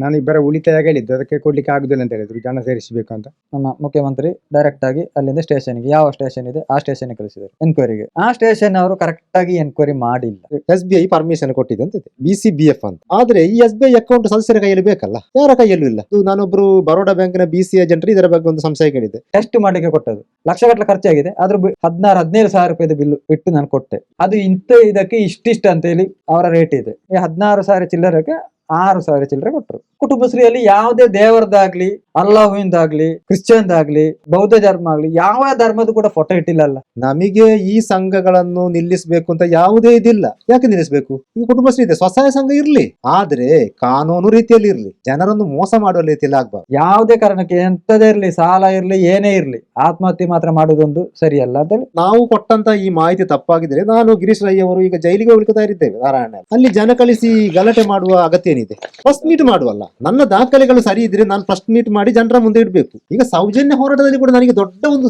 ನಾನು ಇಬ್ಬರ ಉಳಿತಾಯ ಹೇಳಿದ್ದು. ಅದಕ್ಕೆ ಕೊಡ್ಲಿಕ್ಕೆ ಆಗುದಿಲ್ಲ ಅಂತ ಹೇಳಿದ್ರು. ಜನ ಸೇರಿಸಬೇಕು ಅಂತ. ನಮ್ಮ ಮುಖ್ಯಮಂತ್ರಿ ಡೈರೆಕ್ಟ್ ಆಗಿ ಅಲ್ಲಿಂದ ಸ್ಟೇಷನ್ಗೆ ಯಾವ ಸ್ಟೇಷನ್ ಇದೆ? ಆ ಸ್ಟೇಷನ್ ಕಳಿಸಿದ್ರು ಎನ್ಕ್ವೈರಿಗೆ ಆ ಸ್ಟೇಷನ್ ಅವರು ಕರೆಕ್ಟ್ ಆಗಿ ಎನ್ಕ್ವೈರಿ ಮಾಡಿಲ್ಲ. ಎಸ್ ಬಿ ಐ ಪರ್ಮಿಷನ್ ಕೊಟ್ಟಿದೆ ಅಂತ ಬಿ ಸಿ ಬಿ ಎಫ್ ಅಂತ. ಆದ್ರೆ ಈ ಎಸ್ ಬಿ ಐ ಅಕೌಂಟ್ ಸದಸ್ಯರ ಕೈಯಲ್ಲಿ ಬೇಕಲ್ಲ? ಯಾರ ಕೈಯಲ್ಲೂ ಇಲ್ಲ. ಇದು ನಾನೊಬ್ರು ಬರೋಡಾ ಬ್ಯಾಂಕ್ನ ಬಿ ಸಿ ಏಜೆಂಟ್ ಇದರ ಬಗ್ಗೆ ಒಂದು ಸಂಶಯ ಕೇಳಿದೆ ಟೆಸ್ಟ್ ಮಾಡ್ಲಿಕ್ಕೆ ಕೊಟ್ಟದ್ದು. ಲಕ್ಷಗಟ್ಟಲೆ ಖರ್ಚಾಗಿದೆ. ಆದ್ರೆ ಹದಿನಾರು ಹದಿನೈದು ಸಾವಿರ ರೂಪಾಯಿದ ಬಿಲ್ ಇಟ್ಟು ನಾನು ಕೊಟ್ಟೆ. ಅದು ಇಂಥ ಇದಕ್ಕೆ ಇಷ್ಟಿಷ್ಟ ಅಂತ ಹೇಳಿ ಅವರ ರೇಟ್ ಇದೆ. ಈ ಹದಿನಾರು ಸಾವಿರ ಚಿಲ್ಲರಕ್ಕೆ ಆರು ಸಾವಿರ ಚಿಲ್ಲರೆ ಕೊಟ್ಟರು. ಕುಟುಂಬಶ್ರೀಯಲ್ಲಿ ಯಾವುದೇ ದೇವರದಾಗ್ಲಿ ಅಲ್ಲಾಹುವಿಂದಾಗ್ಲಿ ಕ್ರಿಶ್ಚಿಯನ್ದಾಗ್ಲಿ ಬೌದ್ಧ ಧರ್ಮ ಆಗ್ಲಿ ಯಾವ ಧರ್ಮದ ಕೂಡ ಫೋಟೋ ಇಟ್ಟಿಲ್ಲಲ್ಲ. ನಮಗೆ ಈ ಸಂಘಗಳನ್ನು ನಿಲ್ಲಿಸಬೇಕು ಅಂತ ಯಾವುದೇ ಇದಿಲ್ಲ. ಯಾಕೆ ನಿಲ್ಲಿಸಬೇಕು? ಈ ಕುಟುಂಬಶ್ರೀ ಇದೆ ಸ್ವಸಹಾಯ ಸಂಘ ಇರ್ಲಿ. ಆದ್ರೆ ಕಾನೂನು ರೀತಿಯಲ್ಲಿ ಇರ್ಲಿ. ಜನರನ್ನು ಮೋಸ ಮಾಡುವ ರೀತಿಯಲ್ಲಿ ಆಗ್ಬಾರ್ದು. ಯಾವುದೇ ಕಾರಣಕ್ಕೆ ಎಂತದೇ ಇರ್ಲಿ ಸಾಲ ಇರ್ಲಿ ಏನೇ ಇರ್ಲಿ ಆತ್ಮಹತ್ಯೆ ಮಾತ್ರ ಮಾಡುವುದೊಂದು ಸರಿಯಲ್ಲ ಅಂತೇಳಿ. ನಾವು ಕೊಟ್ಟಂತ ಈ ಮಾಹಿತಿ ತಪ್ಪಾಗಿದ್ರೆ ನಾನು ಗಿರೀಶ್ ರೈ ಅವರು ಈಗ ಜೈಲಿಗೆ ಹೋಗ್ಲಿಕ್ಕೆ ತಯಾರಿದ್ದೇವೆ ನಾರಾಯಣ ಅಲ್ಲಿ ಜನ ಕಳಿಸಿ ಗಲಾಟೆ ಮಾಡುವ ಅಗತ್ಯ ಏನಿದೆ? ಫಸ್ಟ್ ಮೀಟ್ ಮಾಡುವಲ್ಲ. ನನ್ನ ದಾಖಲೆಗಳು ಸರಿ ಇದ್ರೆ ನಾನು ಫಸ್ಟ್ ಮೀಟ್ ಮಾಡಿ ಜನರ ಮುಂದೆ ಇಡಬೇಕು. ಈಗ ಸೌಜನ್ಯ ಹೋರಾಟದಲ್ಲಿ ಕೂಡ ನನಗೆ ದೊಡ್ಡ ಒಂದು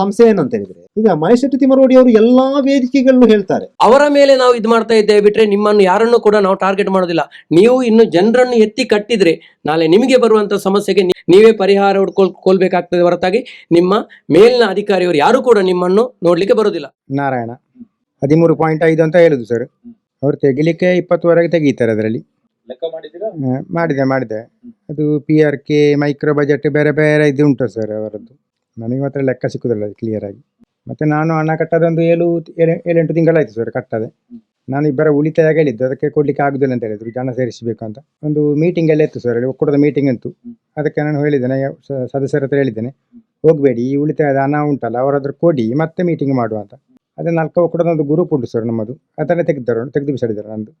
ಸಮಸ್ಯೆ ಏನಂತ ಹೇಳಿದ್ರೆ ಈಗ ಮಹೇಶ್ ಶೆಟ್ಟಿ ತಿಮ್ಮರೋಡಿ ಅವರು ಎಲ್ಲಾ ವೇದಿಕೆಗಳಲ್ಲೂ ಹೇಳ್ತಾರೆ. ಅವರ ಮೇಲೆ ನಾವು ಇದು ಮಾಡ್ತಾ ಇದ್ದೇವೆ ಬಿಟ್ರೆ ನಿಮ್ಮನ್ನು ಯಾರನ್ನು ಕೂಡ ನಾವು ಟಾರ್ಗೆಟ್ ಮಾಡೋದಿಲ್ಲ. ನೀವು ಇನ್ನು ಜನರನ್ನು ಎತ್ತಿ ಕಟ್ಟಿದ್ರೆ ನಾಳೆ ನಿಮಗೆ ಬರುವಂತ ಸಮಸ್ಯೆಗೆ ನೀವೇ ಪರಿಹಾರ ಹುಡ್ಕೊಳ್ ಕೊಳ್ಬೇಕಾಗ್ತದೆ ಹೊರತಾಗಿ ನಿಮ್ಮ ಮೇಲಿನ ಅಧಿಕಾರಿಯವರು ಯಾರು ಕೂಡ ನಿಮ್ಮನ್ನು ನೋಡ್ಲಿಕ್ಕೆ ಬರೋದಿಲ್ಲ. ನಾರಾಯಣ ಹದಿಮೂರು ಪಾಯಿಂಟ್ ಐದು ಅಂತ ಹೇಳುದು ಸರ್. ಅವ್ರು ತೆಗಿಲಿಕ್ಕೆ ಇಪ್ಪತ್ತುವರೆಗೆ ತೆಗೀತಾರೆ ಅದರಲ್ಲಿ. ಲೆಕ್ಕ ಮಾಡಿದ್ದೀರಾ? ಮಾಡಿದೆ ಮಾಡಿದೆ. ಅದು P R K micro budget ಬೇರೆ ಬೇರೆ ಇದು ಉಂಟು ಸರ್ ಅವರದ್ದು. ನನಗೆ ಮಾತ್ರ ಲೆಕ್ಕ ಸಿಕ್ಕುದಿಲ್ಲ ಕ್ಲಿಯರ್ ಆಗಿ. ಮತ್ತೆ ನಾನು ಹಣ ಕಟ್ಟದೊಂದು ಏಳು, ಏಳು- ಏಳೆಂಟು ತಿಂಗಳಾಯ್ತು ಸರ್ ಕಟ್ಟದೆ. ನಾನು ಇಬ್ಬರ ಉಳಿತಾಯ ಹೇಳಿದ್ದು, ಅದಕ್ಕೆ ಕೊಡ್ಲಿಕ್ಕೆ ಆಗುದಿಲ್ಲ ಅಂತ ಹೇಳಿದ್ರು, ಜನ ಸೇರಿಸಬೇಕು ಅಂತ. ಒಂದು ಮೀಟಿಂಗ್ ಎಲ್ಲ ಇತ್ತು ಸರ್, ಅಲ್ಲಿ ಒಕ್ಕೂಟದ ಮೀಟಿಂಗ್ ಇತ್ತು. ಅದಕ್ಕೆ ನಾನು ಹೇಳಿದ್ದೇನೆ ಸದಸ್ಯರ ಹತ್ರ ಹೇಳಿದ್ದೇನೆ. ಹೋಗಬೇಡಿ, ಈ ಉಳಿತಾಯದ ಹಣ ಉಂಟಲ್ಲ ಅವರ ಹತ್ರ ಕೊಡಿ, ಮತ್ತೆ ಮೀಟಿಂಗ್ ಮಾಡುವ ಅಂತ. ಅದೇ ನಾಲ್ಕು ಕೂಡ ಒಂದು ಗ್ರೂಪ್ ಉಂಟು ಸರ್ ನಮ್ಮದು. ಅದನ್ನೇ ತೆಗೆದರು ತೆಗೆದು ಬಿಸಾಡಿದ್ದಾರೆ ನಂದು.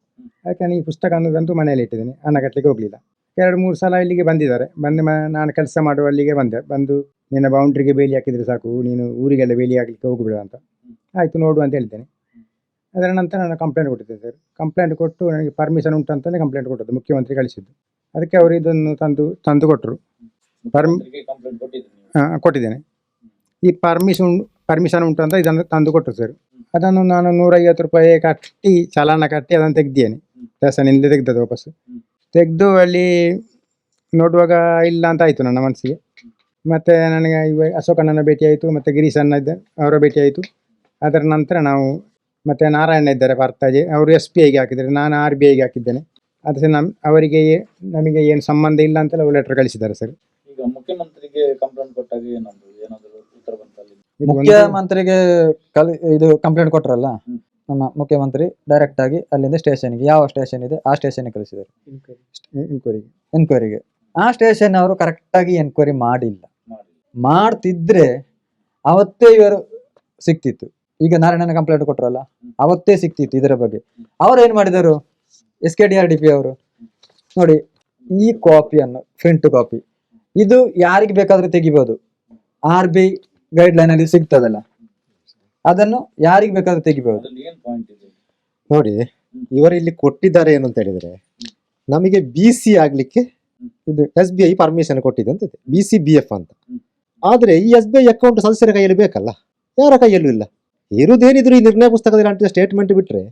ಯಾಕೆ ನಾನು ಈ ಪುಸ್ತಕ ಅನ್ನೋದಂತೂ ಮನೆಯಲ್ಲಿ ಇಟ್ಟಿದ್ದೀನಿ ಹಣ ಕಟ್ಟಲಿಕ್ಕೆ ಹೋಗಲಿಲ್ಲ. ಎರಡು ಮೂರು ಸಲ ಇಲ್ಲಿಗೆ ಬಂದಿದ್ದಾರೆ. ಬಂದು ಮ ನಾನು ಕೆಲಸ ಮಾಡುವ ಅಲ್ಲಿಗೆ ಬಂದೆ. ಬಂದು ನಿನ್ನ ಬೌಂಡ್ರಿಗೆ ಬೇಲಿ ಹಾಕಿದರೆ ಸಾಕು ನೀನು ಊರಿಗೆಲ್ಲ ಬೇಲಿ ಹಾಕಲಿಕ್ಕೆ ಹೋಗಿಬಿಡ ಅಂತ. ಆಯಿತು ನೋಡು ಅಂತ ಹೇಳ್ತೇನೆ ಅದರ ನಂತರ ನಾನು ಕಂಪ್ಲೇಂಟ್ ಕೊಟ್ಟಿದ್ದೆ ಸರ್ ಕಂಪ್ಲೇಂಟ್ ಕೊಟ್ಟು ನನಗೆ ಪರ್ಮಿಷನ್ ಉಂಟು ಅಂತಲೇ ಕಂಪ್ಲೇಂಟ್ ಕೊಟ್ಟದ್ದು ಮುಖ್ಯಮಂತ್ರಿ ಕಳಿಸಿದ್ದು. ಅದಕ್ಕೆ ಅವರು ಇದನ್ನು ತಂದು ತಂದು ಕೊಟ್ಟರು ಪರ್ಮ್ ಹಾಂ ಕೊಟ್ಟಿದ್ದೇನೆ. ಈ ಪರ್ಮಿಷನ್ ಪರ್ಮಿಷನ್ ಉಂಟು ಅಂತ ಇದನ್ನು ತಂದು ಕೊಟ್ಟರು ಸರ್ ಅದನ್ನು ನಾನು ನೂರೈವತ್ತು ರೂಪಾಯಿ ಕಟ್ಟಿ, ಚಾಲಾನ ಕಟ್ಟಿ ಅದನ್ನು ತೆಗ್ದೇನೆ ಸ್ಟೇಷನಿಂದ ತೆಗ್ದದ್ದು ವಾಪಸ್ಸು. ತೆಗೆದು ಅಲ್ಲಿ ನೋಡುವಾಗ ಇಲ್ಲ ಅಂತ ಆಯಿತು ನನ್ನ ಮನಸ್ಸಿಗೆ. ಮತ್ತೆ ನನಗೆ ಇವ ಅಶೋಕಣ್ಣನ ಭೇಟಿ ಆಯಿತು, ಮತ್ತು ಗಿರೀಶ್ ಅಣ್ಣ ಇದ್ದ ಅವರ ಭೇಟಿ ಆಯಿತು. ಅದರ ನಂತರ ನಾವು ಮತ್ತು ನಾರಾಯಣ ಇದ್ದಾರೆ ಪಾರ್ತಾಜಿ ಅವರು ಎಸ್ ಪಿ ಐಗೆ ಹಾಕಿದ್ದಾರೆ, ನಾನು ಆರ್ ಬಿ ಐಗೆ ಹಾಕಿದ್ದೇನೆ. ಅದು ನಮ್, ಅವರಿಗೆ ನಮಗೆ ಏನು ಸಂಬಂಧ ಇಲ್ಲ ಅಂತೆಲ್ಲ ಲೆಟರ್ ಕಳಿಸಿದ್ದಾರೆ ಸರ್ ಈಗ ಮುಖ್ಯಮಂತ್ರಿಗೆ ಕಂಪ್ಲೇಂಟ್ ಕೊಟ್ಟಾಗ ಏನಂದ್ರು ಏನಾದ್ರು ಉತ್ತರ ಬಂತಲ್ಲಿ ಇದು ಒಂದು- ಮುಖ್ಯಮಂತ್ರಿಗೆ ಕಲಿ ಇದು ಕಂಪ್ಲೇಂಟ್ ಕೊಟ್ರಲ್ಲ? ನಮ್ಮ ಮುಖ್ಯಮಂತ್ರಿ ಡೈರೆಕ್ಟ್ ಆಗಿ ಅಲ್ಲಿಂದ ಸ್ಟೇಷನ್ಗೆ ಯಾವ ಸ್ಟೇಷನ್ ಇದೆ? ಆ ಸ್ಟೇಷನ್ ಕಳಿಸಿದ್ರು. ಎನ್ಕ್ವೈರಿಗೆ ಆ ಸ್ಟೇಷನ್ ಅವರು ಕರೆಕ್ಟ್ ಆಗಿ ಎನ್ಕ್ವೈರಿ ಮಾಡಿಲ್ಲ. ಮಾಡ್ತಿದ್ರೆ ಅವತ್ತೇ ಇವರು ಸಿಕ್ತಿತ್ತು. ಈಗ ನಾರಾಯಣನ ಕಂಪ್ಲೇಂಟ್ ಕೊಟ್ರಲ್ಲ? ಅವತ್ತೇ ಸಿಕ್ತಿತ್ತು ಇದರ ಬಗ್ಗೆ. ಅವ್ರು ಏನ್ ಮಾಡಿದರು? S K D R D P ಅವರು. ನೋಡಿ ಈ ಕಾಪಿಯನ್ನು ಫ್ರಿಂಟ್ ಕಾಪಿ ಇದು ಯಾರಿಗೆ ಬೇಕಾದ್ರೂ ತೆಗಿಬಹುದು ಆರ್ ಬಿ ಗೈಡ್ ಲೈನ್ ಅಲ್ಲಿ ಸಿಗ್ತದಲ್ಲ? ಅದನ್ನು ಯಾರಿಗೆ ಬೇಕಾದ್ರೂ ತೆಗಿಬಹುದು ಅದ್ರಲ್ಲಿ ಏನ್ ಪಾಯಿಂಟ್ ಇದೆ? ನೋಡಿ ಇವರು ಇಲ್ಲಿ ಕೊಟ್ಟಿದ್ದಾರೆ ಏನು ಅಂತ ಹೇಳಿದ್ರೆ ನಮಗೆ ಬಿ ಸಿ ಆಗ್ಲಿಕ್ಕೆ ಇದು ಎಸ್ ಬಿ ಐ ಪರ್ಮಿಷನ್ ಕೊಟ್ಟಿದೆ ಅಂತ ಬಿ ಸಿ ಬಿ ಎಫ್ ಅಂತ. ಆದ್ರೆ ಈ ಎಸ್ ಬಿ ಐ ಅಕೌಂಟ್ ಸದಸ್ಯರ ಕೈಯಲ್ಲಿ ಬೇಕಲ್ಲ? ಯಾರ ಕೈಯಲ್ಲೂ ಇಲ್ಲ. ಇರುದೇನಿದ್ರು ಈ ನಿರ್ಣಯ ಪುಸ್ತಕದಲ್ಲಿ ಅಂಟಿದ ಸ್ಟೇಟ್ಮೆಂಟ್ ಬಿಟ್ರೆ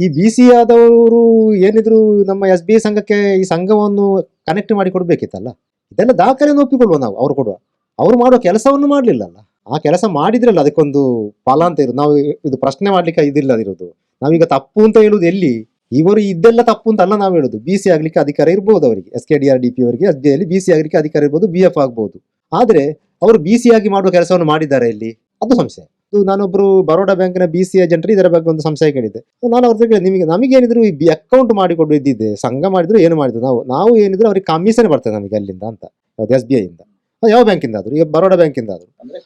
ಈ ಬಿ ಸಿ ಆದವರು ಏನಿದ್ರು ನಮ್ಮ ಎಸ್ ಬಿ ಐ ಸಂಘಕ್ಕೆ ಈ ಸಂಘವನ್ನು ಕನೆಕ್ಟ್ ಮಾಡಿ ಕೊಡ್ಬೇಕಿತ್ತಲ್ಲ? ಇದೆಲ್ಲ ದಾಖಲೆಯನ್ನು ಒಪ್ಪಿಕೊಳ್ಳುವ ನಾವು ಅವ್ರು ಕೊಡುವ. ಅವ್ರು ಮಾಡುವ ಕೆಲಸವನ್ನು ಮಾಡ್ಲಿಲ್ಲಲ್ಲ ಆ ಕೆಲಸ ಮಾಡಿದ್ರಲ್ಲ ಅದಕ್ಕೊಂದು ಫಲ ಅಂತ ಇರೋದು. ನಾವು ಇದು ಪ್ರಶ್ನೆ ಮಾಡ್ಲಿಕ್ಕೆ ಇದಿಲ್ಲ ಅದಿರೋದು. ನಾವೀಗ ತಪ್ಪು ಅಂತ ಹೇಳುದು ಎಲ್ಲಿ? ಇವರು ಇದೆಲ್ಲ ತಪ್ಪು ಅಂತ ಅಲ್ಲ ನಾವು ಹೇಳುದು ಬಿ ಸಿ ಆಗ್ಲಿಕ್ಕೆ ಅಧಿಕಾರ ಇರ್ಬೋದು ಅವರಿಗೆ. S K D R D P ಅವರಿಗೆ ಅಲ್ಲಿ ಬಿ ಸಿ ಆಗ್ಲಿಕ್ಕೆ ಅಧಿಕಾರ ಇರ್ಬೋದು ಬಿ ಎಫ್ ಆಗ್ಬೋದು. ಆದ್ರೆ ಅವರು ಬಿ ಸಿ ಆಗಿ ಮಾಡುವ ಕೆಲಸವನ್ನು ಮಾಡಿದ್ದಾರೆ ಇಲ್ಲಿ ಅದು ಸಂಶಯ. ಇದು ನಾನೊಬ್ರು ಬರೋಡಾ ಬ್ಯಾಂಕ್ನ ಬಿ ಸಿ ಏಜೆಂಟ್ ಇದರ ಬಗ್ಗೆ ಒಂದು ಸಂಶಯ ಕೇಳಿದೆ ನಾನು ಅವ್ರ ನಿಮಗೆ ನಿಮಗೆ ನಮಗೇನಿದ್ರು ಈ ಅಕೌಂಟ್ ಮಾಡಿಕೊಂಡು ಇದ್ದಿದ್ದೆ ಸಂಘ ಮಾಡಿದ್ರು, ಏನು ಮಾಡಿದ್ರು? ನಾವು ನಾವು ಏನಿದ್ರು ಅವ್ರಿಗೆ ಕಮಿಷನ್ ಬರ್ತದೆ ನಮಗೆ ಅಲ್ಲಿಂದ ಅಂತ. ಎಸ್ ಬಿ ಐ ಇಂದ. ಯಾವ ಬ್ಯಾಂಕಿಂದ ಆದ್ರು ಈಗ ಬರೋಡ ಬ್ಯಾಂಕಿಂದ ಆದ್ರು ಅಂದ್ರೆ